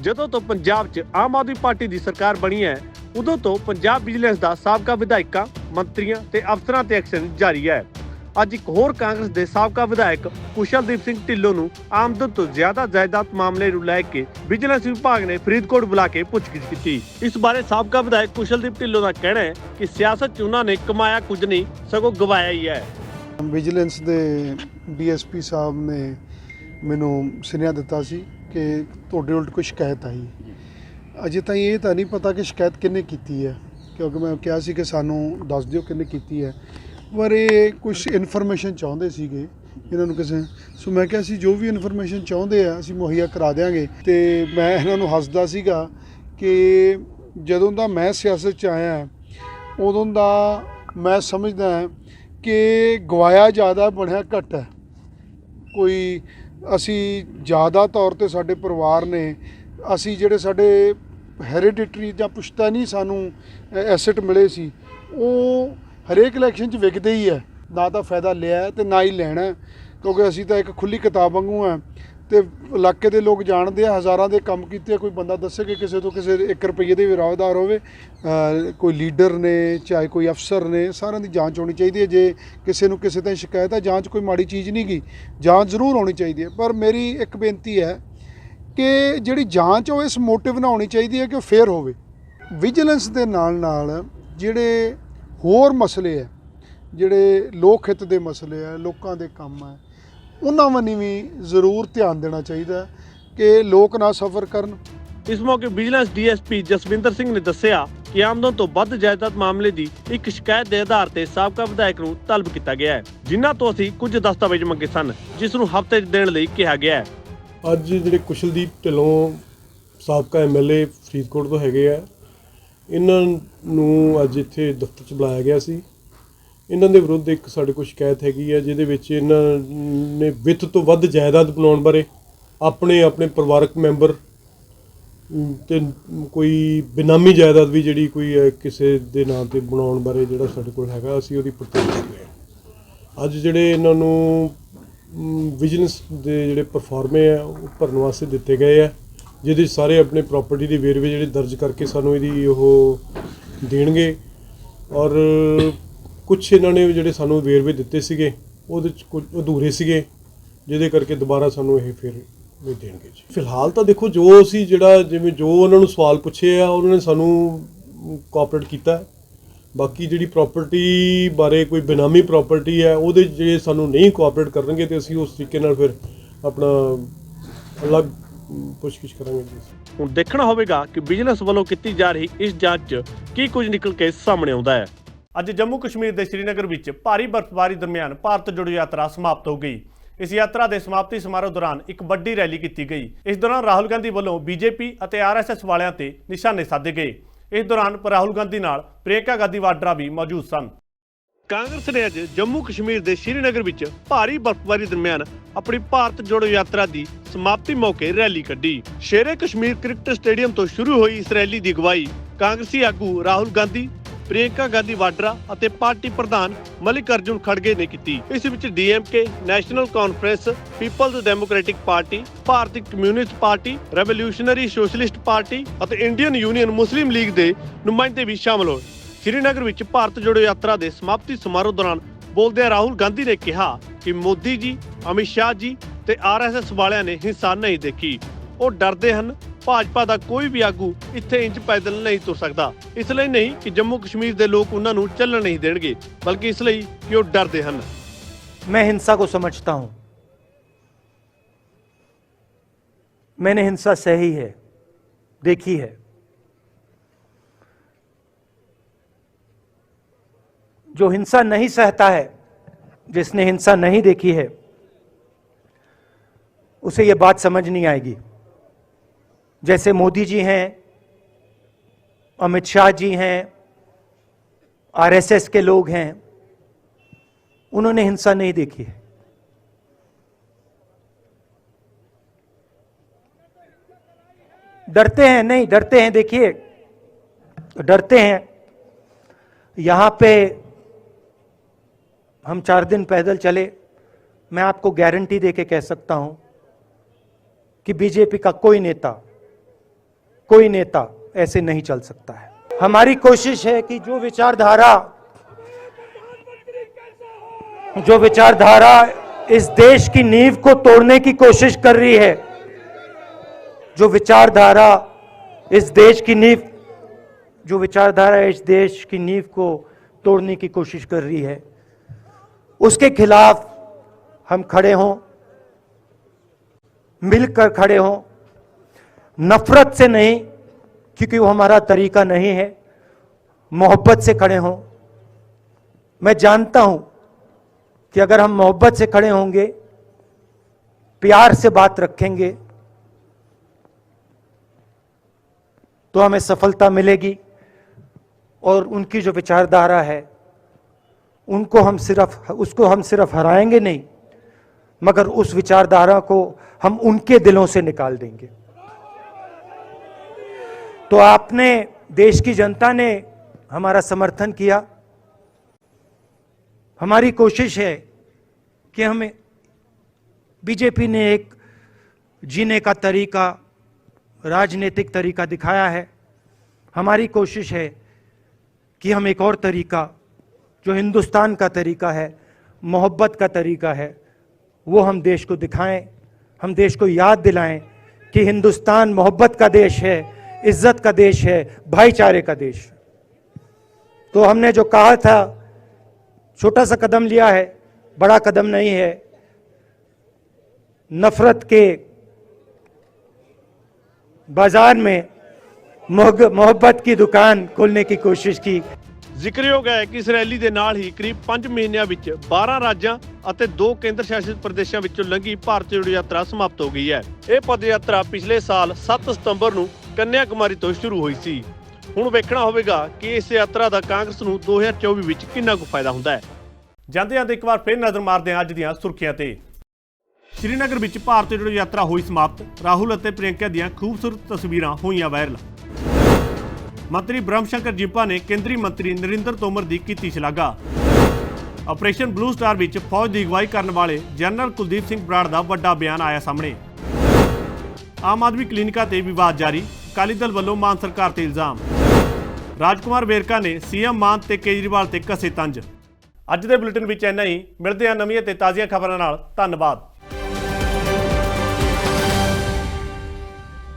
ਜਦੋਂ ਤੋਂ ਪੰਜਾਬ 'ਚ ਆਮ ਆਦਮੀ ਪਾਰਟੀ ਦੀ ਸਰਕਾਰ ਬਣੀ ਹੈ, ਉਦੋਂ ਤੋਂ ਪੰਜਾਬ ਵਿਜੀਲੈਂਸ ਦਾ ਸਾਬਕਾ ਵਿਧਾਇਕਾਂ, ਮੰਤਰੀਆਂ ਤੇ ਅਫਸਰਾਂ ਤੇ ਐਕਸ਼ਨ ਜਾਰੀ ਹੈ। ਅੱਜ ਇੱਕ ਹੋਰ ਕਾਂਗਰਸ ਦੇ ਸਾਬਕਾ ਵਿਧਾਇਕ ਕੁਸ਼ਲਦੀਪ ਸਿੰਘ ਢਿੱਲੋਂ ਨੂੰ ਆਮਦਨ ਤੋਂ ਜ਼ਿਆਦਾ ਜਾਇਦਾਦ ਮਾਮਲੇ ਨੂੰ ਲੈ ਕੇ ਵਿਜੀਲੈਂਸ ਵਿਭਾਗ ਨੇ ਫਰੀਦਕੋਟ ਬੁਲਾ ਕੇ ਪੁੱਛਗਿੱਛ ਕੀਤੀ। ਇਸ ਬਾਰੇ ਸਾਬਕਾ ਵਿਧਾਇਕ ਕੁਸ਼ਲਦੀਪ ਢਿੱਲੋਂ ਦਾ ਕਹਿਣਾ ਹੈ ਕਿ ਸਿਆਸਤ 'ਚ ਉਹਨਾਂ ਨੇ ਕਮਾਇਆ ਕੁਝ ਨਹੀਂ, ਸਗੋਂ ਗਵਾਇਆ ਹੀ ਹੈ। ਵਿਜੀਲੈਂਸ ਦੇ ਡੀਐਸਪੀ ਸਾਹਿਬ ਨੇ ਮੈਨੂੰ ਸੁਨੇਹਾ ਦਿੱਤਾ ਸੀ ਕਿ ਤੁਹਾਡੇ ਉਲਟ ਕੋਈ ਸ਼ਿਕਾਇਤ ਆਈ। ਅਜੇ ਤਾਈਂ ਇਹ ਤਾਂ ਨਹੀਂ ਪਤਾ ਕਿ ਸ਼ਿਕਾਇਤ ਕਿੰਨੇ ਕੀਤੀ ਹੈ, ਕਿਉਂਕਿ ਮੈਂ ਕਿਹਾ ਸੀ ਕਿ ਸਾਨੂੰ ਦੱਸ ਦਿਓ ਕਿੰਨੇ ਕੀਤੀ ਹੈ। ਬਾਰੇ ਇਹ ਕੁਝ ਇਨਫੋਰਮੇਸ਼ਨ ਚਾਹੁੰਦੇ ਸੀਗੇ ਇਹਨਾਂ ਨੂੰ ਕਿਸੇ ਸੋ ਮੈਂ ਕਿਹਾ ਸੀ ਜੋ ਵੀ ਇਨਫੋਰਮੇਸ਼ਨ ਚਾਹੁੰਦੇ ਆ, ਅਸੀਂ ਮੁਹੱਈਆ ਕਰਾ ਦਿਆਂਗੇ। ਤੇ ਮੈਂ ਇਹਨਾਂ ਨੂੰ ਹੱਸਦਾ ਸੀਗਾ ਕਿ ਜਦੋਂ ਦਾ ਮੈਂ ਸਿਆਸਤ 'ਚ ਆਇਆ, ਉਦੋਂ ਦਾ ਮੈਂ ਸਮਝਦਾ ਕਿ ਗਵਾਇਆ ਜ਼ਿਆਦਾ ਬਣਿਆ ਘੱਟ ਹੈ। ਕੋਈ, ਅਸੀਂ ਜ਼ਿਆਦਾ ਤੌਰ ਤੇ ਸਾਡੇ ਪਰਿਵਾਰ ਨੇ, ਅਸੀਂ ਜਿਹੜੇ ਸਾਡੇ ਹੈਰੀਡਿਟਰੀ ਜਾਂ ਪੁਸ਼ਤੈਨੀ ਸਾਨੂੰ ਐਸੈਟ ਮਿਲੇ ਸੀ, ਉਹ ਹਰੇਕ ਇਲੈਕਸ਼ਨ 'ਚ ਵਿਕਦੇ ਹੀ ਹੈ। ਨਾ ਤਾਂ ਫਾਇਦਾ ਲਿਆ ਹੈ ਤੇ ਨਾ ਹੀ ਲੈਣਾ ਕਿਉਂਕਿ ਅਸੀਂ ਤਾਂ ਇੱਕ ਖੁੱਲੀ ਕਿਤਾਬ ਵਾਂਗੂ ਆ ਤੇ ਇਲਾਕੇ ਦੇ ਲੋਕ ਜਾਣਦੇ ਆ, ਹਜ਼ਾਰਾਂ ਦੇ ਕੰਮ ਕੀਤੇ ਕੋਈ ਬੰਦਾ ਦੱਸੇ ਕਿ ਕਿਸੇ ਤੋਂ ਕਿਸੇ 1 ਰੁਪਏ ਦੇ ਵਿਰੋਧਦਾਰ ਹੋਵੇ ਕੋਈ ਲੀਡਰ ਨੇ ਚਾਹੇ ਕੋਈ ਅਫਸਰ ਨੇ, ਸਾਰਿਆਂ ਦੀ ਜਾਂਚ ਹੋਣੀ ਚਾਹੀਦੀ ਹੈ। ਜੇ ਕਿਸੇ ਨੂੰ ਕਿਸੇ ਤੇ ਸ਼ਿਕਾਇਤ ਹੈ, ਜਾਂਚ ਕੋਈ ਮਾੜੀ ਚੀਜ਼ ਨਹੀਂ ਗੀ, ਜਾਂਚ ਜ਼ਰੂਰ ਹੋਣੀ ਚਾਹੀਦੀ ਹੈ। ਪਰ ਮੇਰੀ ਇੱਕ ਬੇਨਤੀ ਹੈ ਕਿ ਜਿਹੜੀ ਜਾਂਚ ਉਹ ਇਸ ਮੋਟਿਵ ਨਾਲ ਹੋਣੀ ਚਾਹੀਦੀ ਹੈ ਕਿ ਉਹ ਫੇਅਰ ਹੋਵੇ। ਵਿਜੀਲੈਂਸ ਦੇ ਨਾਲ ਨਾਲ ਜਿਹੜੇ ਹੋਰ ਮਸਲੇ ਹੈ ਜਿਹੜੇ ਲੋਕ ਹਿੱਤ ਦੇ ਮਸਲੇ ਹੈ ਲੋਕਾਂ ਦੇ ਕੰਮ ਹੈ ਉਹਨਾਂ ਵੱਲ ਵੀ ਜ਼ਰੂਰ ਧਿਆਨ ਦੇਣਾ ਚਾਹੀਦਾ ਹੈ ਕਿ ਲੋਕ ਨਾ ਸਫਰ ਕਰਨ। ਇਸ ਮੌਕੇ ਵਿਜੀਲੈਂਸ ਡੀਐਸਪੀ ਜਸਵਿੰਦਰ ਸਿੰਘ ਨੇ ਦੱਸਿਆ ਕਿ ਆਮਦਨ ਤੋਂ ਵੱਧ ਜਾਇਦਾਦ ਮਾਮਲੇ ਦੀ ਇੱਕ ਸ਼ਿਕਾਇਤ ਦੇ ਆਧਾਰ ਤੇ ਸਾਬਕਾ ਵਿਧਾਇਕ ਨੂੰ ਤਲਬ ਕੀਤਾ ਗਿਆ ਹੈ ਜਿਨ੍ਹਾਂ ਤੋਂ ਅਸੀਂ ਕੁਝ ਦਸਤਾਵੇਜ਼ ਮੰਗੇ ਸਨ ਜਿਸ ਨੂੰ ਹਫ਼ਤੇ 'ਚ ਦੇਣ ਲਈ ਕਿਹਾ ਗਿਆ ਹੈ। ਅੱਜ ਜਿਹੜੇ ਕੁਸ਼ਲਦੀਪ ਢਿੱਲੋਂ ਸਾਬਕਾ ਐਮਐਲਏ ਫਰੀਦਕੋਟ ਤੋਂ ਹੈਗੇ ਆ ਇਹਨਾਂ ਨੂੰ ਅੱਜ ਇੱਥੇ ਦਫ਼ਤਰ 'ਚ ਬੁਲਾਇਆ ਗਿਆ ਸੀ। ਇਹਨਾਂ ਦੇ ਵਿਰੁੱਧ ਇੱਕ ਸਾਡੇ ਕੋਲ ਸ਼ਿਕਾਇਤ ਹੈਗੀ ਹੈ ਜਿਹਦੇ ਵਿੱਚ ਇਹਨਾਂ ਨੇ ਵਿੱਤ ਤੋਂ ਵੱਧ ਜਾਇਦਾਦ ਬਣਾਉਣ ਬਾਰੇ ਆਪਣੇ ਆਪਣੇ ਪਰਿਵਾਰਕ ਮੈਂਬਰ ਅਮ, ਤੇ ਕੋਈ ਬਿਨਾਮੀ ਜਾਇਦਾਦ ਵੀ ਜਿਹੜੀ ਕੋਈ ਕਿਸੇ ਦੇ ਨਾਂ ਤੇ ਬਣਾਉਣ ਬਾਰੇ ਜਿਹੜਾ ਸਾਡੇ ਕੋਲ ਹੈਗਾ ਅਸੀਂ ਉਹਦੀ ਪੜਤਾਲ ਕਰ ਰਹੇ ਹਾਂ। ਅੱਜ ਜਿਹੜੇ ਇਹਨਾਂ ਨੂੰ ਵਿਜੀਲੈਂਸ ਦੇ ਜਿਹੜੇ ਪਰਫਾਰਮੇ ਆ ਉਹ ਭਰਨ ਵਾਸਤੇ ਦਿੱਤੇ ਗਏ ਆ। ਜਿਹਦੇ 'ਚ ਸਾਰੇ ਆਪਣੇ ਪ੍ਰਾਪਰਟੀ ਦੇ ਵੇਰਵੇ ਜਿਹੜੇ ਦਰਜ ਕਰਕੇ ਸਾਨੂੰ ਇਹਦੀ ਉਹ ਦੇਣਗੇ। ਔਰ ਕੁਝ ਇਹਨਾਂ ਨੇ ਜਿਹੜੇ ਸਾਨੂੰ ਵੇਰਵੇ ਦਿੱਤੇ ਸੀਗੇ, ਉਹਦੇ 'ਚ ਕੁਝ ਅਧੂਰੇ ਸੀਗੇ, ਜਿਹਦੇ ਕਰਕੇ ਦੁਬਾਰਾ ਸਾਨੂੰ ਇਹ ਫਿਰ ਵੀ ਦੇਣਗੇ ਜੀ। ਫਿਲਹਾਲ ਤਾਂ ਦੇਖੋ ਜੋ ਅਸੀਂ ਜਿਹੜਾ ਜਿਵੇਂ ਜੋ ਉਹਨਾਂ ਨੂੰ ਸਵਾਲ ਪੁੱਛੇ ਆ, ਉਹਨਾਂ ਨੇ ਸਾਨੂੰ ਕੋਆਪਰੇਟ ਕੀਤਾ। ਬਾਕੀ ਜਿਹੜੀ ਪ੍ਰਾਪਰਟੀ ਬਾਰੇ ਕੋਈ ਬਿਨਾਮੀ ਪ੍ਰਾਪਰਟੀ ਹੈ, ਉਹਦੇ 'ਚ ਜੇ ਸਾਨੂੰ ਨਹੀਂ ਕੋਆਪਰੇਟ ਕਰਨਗੇ ਤੇ ਅਸੀਂ ਉਸ ਤਰੀਕੇ ਨਾਲ ਫਿਰ ਆਪਣਾ ਅਲੱਗ ਪੁੱਛਗਿੱਛ ਕਰਾਂਗੇ ਜੀ ਹੁਣ ਦੇਖਣਾ ਹੋਵੇਗਾ ਕਿ ਵਿਜੀਲੈਂਸ ਵੱਲੋਂ ਕੀਤੀ ਜਾ ਰਹੀ ਇਸ ਜਾਂਚ 'ਚ ਕੀ ਕੁਝ ਨਿਕਲ ਕੇ ਸਾਹਮਣੇ ਆਉਂਦਾ ਹੈ। ਅੱਜ ਜੰਮੂ ਕਸ਼ਮੀਰ ਦੇ ਸ਼੍ਰੀਨਗਰ ਵਿੱਚ ਭਾਰੀ ਬਰਫ਼ਬਾਰੀ ਦਰਮਿਆਨ ਭਾਰਤ ਜੋੜੋ ਯਾਤਰਾ ਸਮਾਪਤ ਹੋ ਗਈ। ਇਸ ਯਾਤਰਾ ਦੇ ਸਮਾਪਤੀ ਸਮਾਰੋਹ ਦੌਰਾਨ ਇੱਕ ਵੱਡੀ ਰੈਲੀ ਕੀਤੀ ਗਈ। ਇਸ ਦੌਰਾਨ ਰਾਹੁਲ ਗਾਂਧੀ ਵੱਲੋਂ ਬੀਜੇਪੀ ਅਤੇ ਆਰਐਸਐਸ ਵਾਲਿਆਂ ਤੇ ਨਿਸ਼ਾਨੇ ਸਾਧੇ ਗਏ। ਇਸ ਦੌਰਾਨ ਰਾਹੁਲ ਗਾਂਧੀ ਨਾਲ ਪ੍ਰਿਯੰਕਾ ਗਾਂਧੀ ਵਾਡਰਾ ਵੀ ਮੌਜੂਦ ਸਨ। ਕਾਂਗਰਸ ਨੇ ਅੱਜ ਜੰਮੂ ਕਸ਼ਮੀਰ ਦੇ ਸ਼੍ਰੀਨਗਰ ਵਿੱਚ ਭਾਰੀ ਬਰਫ਼ਬਾਰੀ ਦਰਮਿਆਨ ਆਪਣੀ ਭਾਰਤ ਜੋੜੋ ਯਾਤਰਾ ਦੀ ਸਮਾਪਤੀ ਮੌਕੇ ਰੈਲੀ ਕੱਢੀ। ਸ਼ੇਰੇ ਕਸ਼ਮੀਰ ਕ੍ਰਿਕਟ ਸਟੇਡੀਅਮ ਤੋਂ ਸ਼ੁਰੂ ਹੋਈ ਇਸ ਰੈਲੀ ਦੀ ਅਗਵਾਈ ਕਾਂਗਰਸੀ ਆਗੂ ਰਾਹੁਲ ਗਾਂਧੀ, ਪ੍ਰਿਯੰਕਾ ਗਾਂਧੀ ਵਾਡਰਾ ਅਤੇ ਪਾਰਟੀ ਪ੍ਰਧਾਨ ਮਲਿਕ ਅਰਜੁਨ ਖੜਗੇ ਨੇ ਕੀਤੀ। ਇਸ ਵਿੱਚ DMK National Conference, Peoples Democratic Party, Bharti Communist Party, Revolutionary Socialist Party ਅਤੇ ਇੰਡੀਅਨ ਯੂਨੀਅਨ ਮੁਸਲਿਮ ਲੀਗ ਦੇ ਨੁਮਾਇੰਦੇ ਵੀ ਸ਼ਾਮਲ ਹੋਏ। ਸ਼੍ਰੀਨਗਰ ਵਿੱਚ ਭਾਰਤ ਜੋੜੋ ਯਾਤਰਾ ਦੇ ਸਮਾਪਤੀ ਸਮਾਰੋਹ ਦੌਰਾਨ ਬੋਲਦਿਆਂ ਰਾਹੁਲ ਗਾਂਧੀ ਨੇ ਕਿਹਾ ਕਿ ਮੋਦੀ ਜੀ ਅਮਿਤ ਸ਼ਾਹ ਜੀ ਤੇ ਆਰਐਸਐਸ ਵਾਲਿਆਂ ਨੇ ਹਿੰਸਾ ਨਹੀਂ ਦੇਖੀ ਉਹ ਡਰਦੇ ਹਨ ਭਾਜਪਾ ਦਾ ਕੋਈ ਵੀ ਆਗੂ ਇੱਥੇ ਇੰਚ ਪੈਦਲ ਨਹੀਂ ਤੁਰ ਸਕਦਾ ਇਸ ਲਈ ਨਹੀਂ ਕਿ ਜੰਮੂ ਕਸ਼ਮੀਰ ਦੇ ਲੋਕ ਉਹਨਾਂ ਨੂੰ ਚੱਲਣ ਨਹੀਂ ਦੇਣਗੇ ਬਲਕਿ ਇਸ ਲਈ ਕਿ ਉਹ ਡਰਦੇ ਹਨ मैं हिंसा को समझता हूं मैंने हिंसा सही है देखी है जो हिंसा नहीं सहता है, जिसने हिंसा नहीं देखी है, उसे यह बात समझ नहीं आएगी। जैसे मोदी जी हैं, अमित शाह जी हैं, आरएसएस के लोग हैं, उन्होंने हिंसा नहीं देखी है। डरते हैं? नहीं, डरते हैं, देखिए, डरते हैं। यहाँ पे हम चार दिन पैदल चले, मैं आपको गारंटी दे के कह सकता हूँ कि बीजेपी का कोई नेता कोई नेता ऐसे नहीं चल सकता है। हमारी कोशिश है कि जो विचारधारा जो विचारधारा इस देश की नींव को तोड़ने की कोशिश कर रही है, जो विचारधारा इस देश की नींव, जो विचारधारा इस देश की नींव को तोड़ने की कोशिश कर रही है उसके खिलाफ हम खड़े हों, मिलकर खड़े हों। नफरत से नहीं, क्योंकि वो हमारा तरीका नहीं है, मोहब्बत से खड़े हों। मैं जानता हूँ कि अगर हम मोहब्बत से खड़े होंगे, प्यार से बात रखेंगे तो हमें सफलता मिलेगी और उनकी जो विचारधारा है उनको हम सिर्फ़, उसको हम सिर्फ़ हराएँगे नहीं, मगर उस विचारधारा को हम उनके दिलों से निकाल देंगे। तो आपने, देश की जनता ने हमारा समर्थन किया। हमारी कोशिश है कि हमें बीजेपी ने एक जीने का तरीका, राजनीतिक तरीका दिखाया है। हमारी कोशिश है कि हम एक और तरीका जो हिंदुस्तान का तरीका है, मोहब्बत का तरीका है, वो हम देश को दिखाएँ, हम देश को याद दिलाएँ कि हिंदुस्तान मोहब्बत का देश है, इज़्ज़त का देश है, भाईचारे का देश तो हमने जो कहा था, छोटा सा कदम लिया है, बड़ा कदम नहीं है, नफरत के बाज़ार में मोहब्बत की दुकान खोलने की कोशिश की। ਜ਼ਿਕਰਯੋਗ ਹੈ ਕਿ ਇਸ ਰੈਲੀ ਦੇ ਨਾਲ ਹੀ ਕਰੀਬ 5 ਮਹੀਨਿਆਂ ਵਿੱਚ 12 ਰਾਜਾਂ ਅਤੇ 2 ਕੇਂਦਰ ਸ਼ਾਸਿਤ ਪ੍ਰਦੇਸ਼ਾਂ ਵਿੱਚੋਂ ਲੰਘੀ ਭਾਰਤ ਜੋੜੋ ਯਾਤਰਾ ਸਮਾਪਤ ਹੋ ਗਈ ਹੈ। ਇਹ ਪਦ ਯਾਤਰਾ ਪਿਛਲੇ ਸਾਲ 7 ਸਤੰਬਰ ਨੂੰ ਕੰਨਿਆ ਕੁਮਾਰੀ ਤੋਂ ਸ਼ੁਰੂ ਹੋਈ ਸੀ। ਹੁਣ ਵੇਖਣਾ ਹੋਵੇਗਾ ਕਿ ਇਸ ਯਾਤਰਾ ਦਾ ਕਾਂਗਰਸ ਨੂੰ 2024 ਵਿੱਚ ਕਿੰਨਾ ਕੁ ਫਾਇਦਾ ਹੁੰਦਾ ਹੈ। ਜਾਂਦੇ ਜਾਂਦੇ ਇੱਕ ਵਾਰ ਫੇਰ ਨਜ਼ਰ ਮਾਰਦੇ ਹਾਂ ਅੱਜ ਦੀਆਂ ਸੁਰਖੀਆਂ ਤੇ। ਸ਼੍ਰੀਨਗਰ ਵਿੱਚ ਭਾਰਤ ਜੋੜੋ ਯਾਤਰਾ ਹੋਈ ਸਮਾਪਤ। ਰਾਹੁਲ ਅਤੇ ਪ੍ਰਿਯੰਕਾ ਦੀਆਂ ਖੂਬਸੂਰਤ ਤਸਵੀਰਾਂ ਹੋਈਆਂ ਵਾਇਰਲ। ਮੰਤਰੀ ਬ੍ਰਹਮ ਸ਼ੰਕਰ ਜਿੰਪਾ ਨੇ ਕੇਂਦਰੀ ਮੰਤਰੀ ਨਰਿੰਦਰ ਤੋਮਰ ਦੀ ਕੀਤੀ ਸ਼ਲਾਘਾ। ਆਪਰੇਸ਼ਨ ਬਲੂ ਸਟਾਰ ਵਿੱਚ ਫੌਜ ਦੀ ਅਗਵਾਈ ਕਰਨ ਵਾਲੇ ਜਨਰਲ ਕੁਲਦੀਪ ਸਿੰਘ ਬਰਾੜ ਦਾ ਵੱਡਾ ਬਿਆਨ ਆਇਆ ਸਾਹਮਣੇ। ਆਮ ਆਦਮੀ ਕਲੀਨਿਕਾਂ ਤੇ ਵਿਵਾਦ ਜਾਰੀ, ਅਕਾਲੀ ਦਲ ਵੱਲੋਂ ਮਾਨ ਸਰਕਾਰ ਤੇ ਇਲਜ਼ਾਮ। ਰਾਜਕੁਮਾਰ ਵੇਰਕਾ ਨੇ ਸੀਐਮ ਮਾਨ ਤੇ ਕੇਜਰੀਵਾਲ ਤੇ ਕਸੇ ਤੰਜ। ਅੱਜ ਦੇ ਬੁਲੇਟਿਨ ਵਿੱਚ ਇੰਨਾ ਹੀ, ਮਿਲਦੇ ਹਾਂ ਨਵੀਆਂ ਤੇ ਤਾਜ਼ੀਆਂ ਖਬਰਾਂ ਨਾਲ, ਧੰਨਵਾਦ।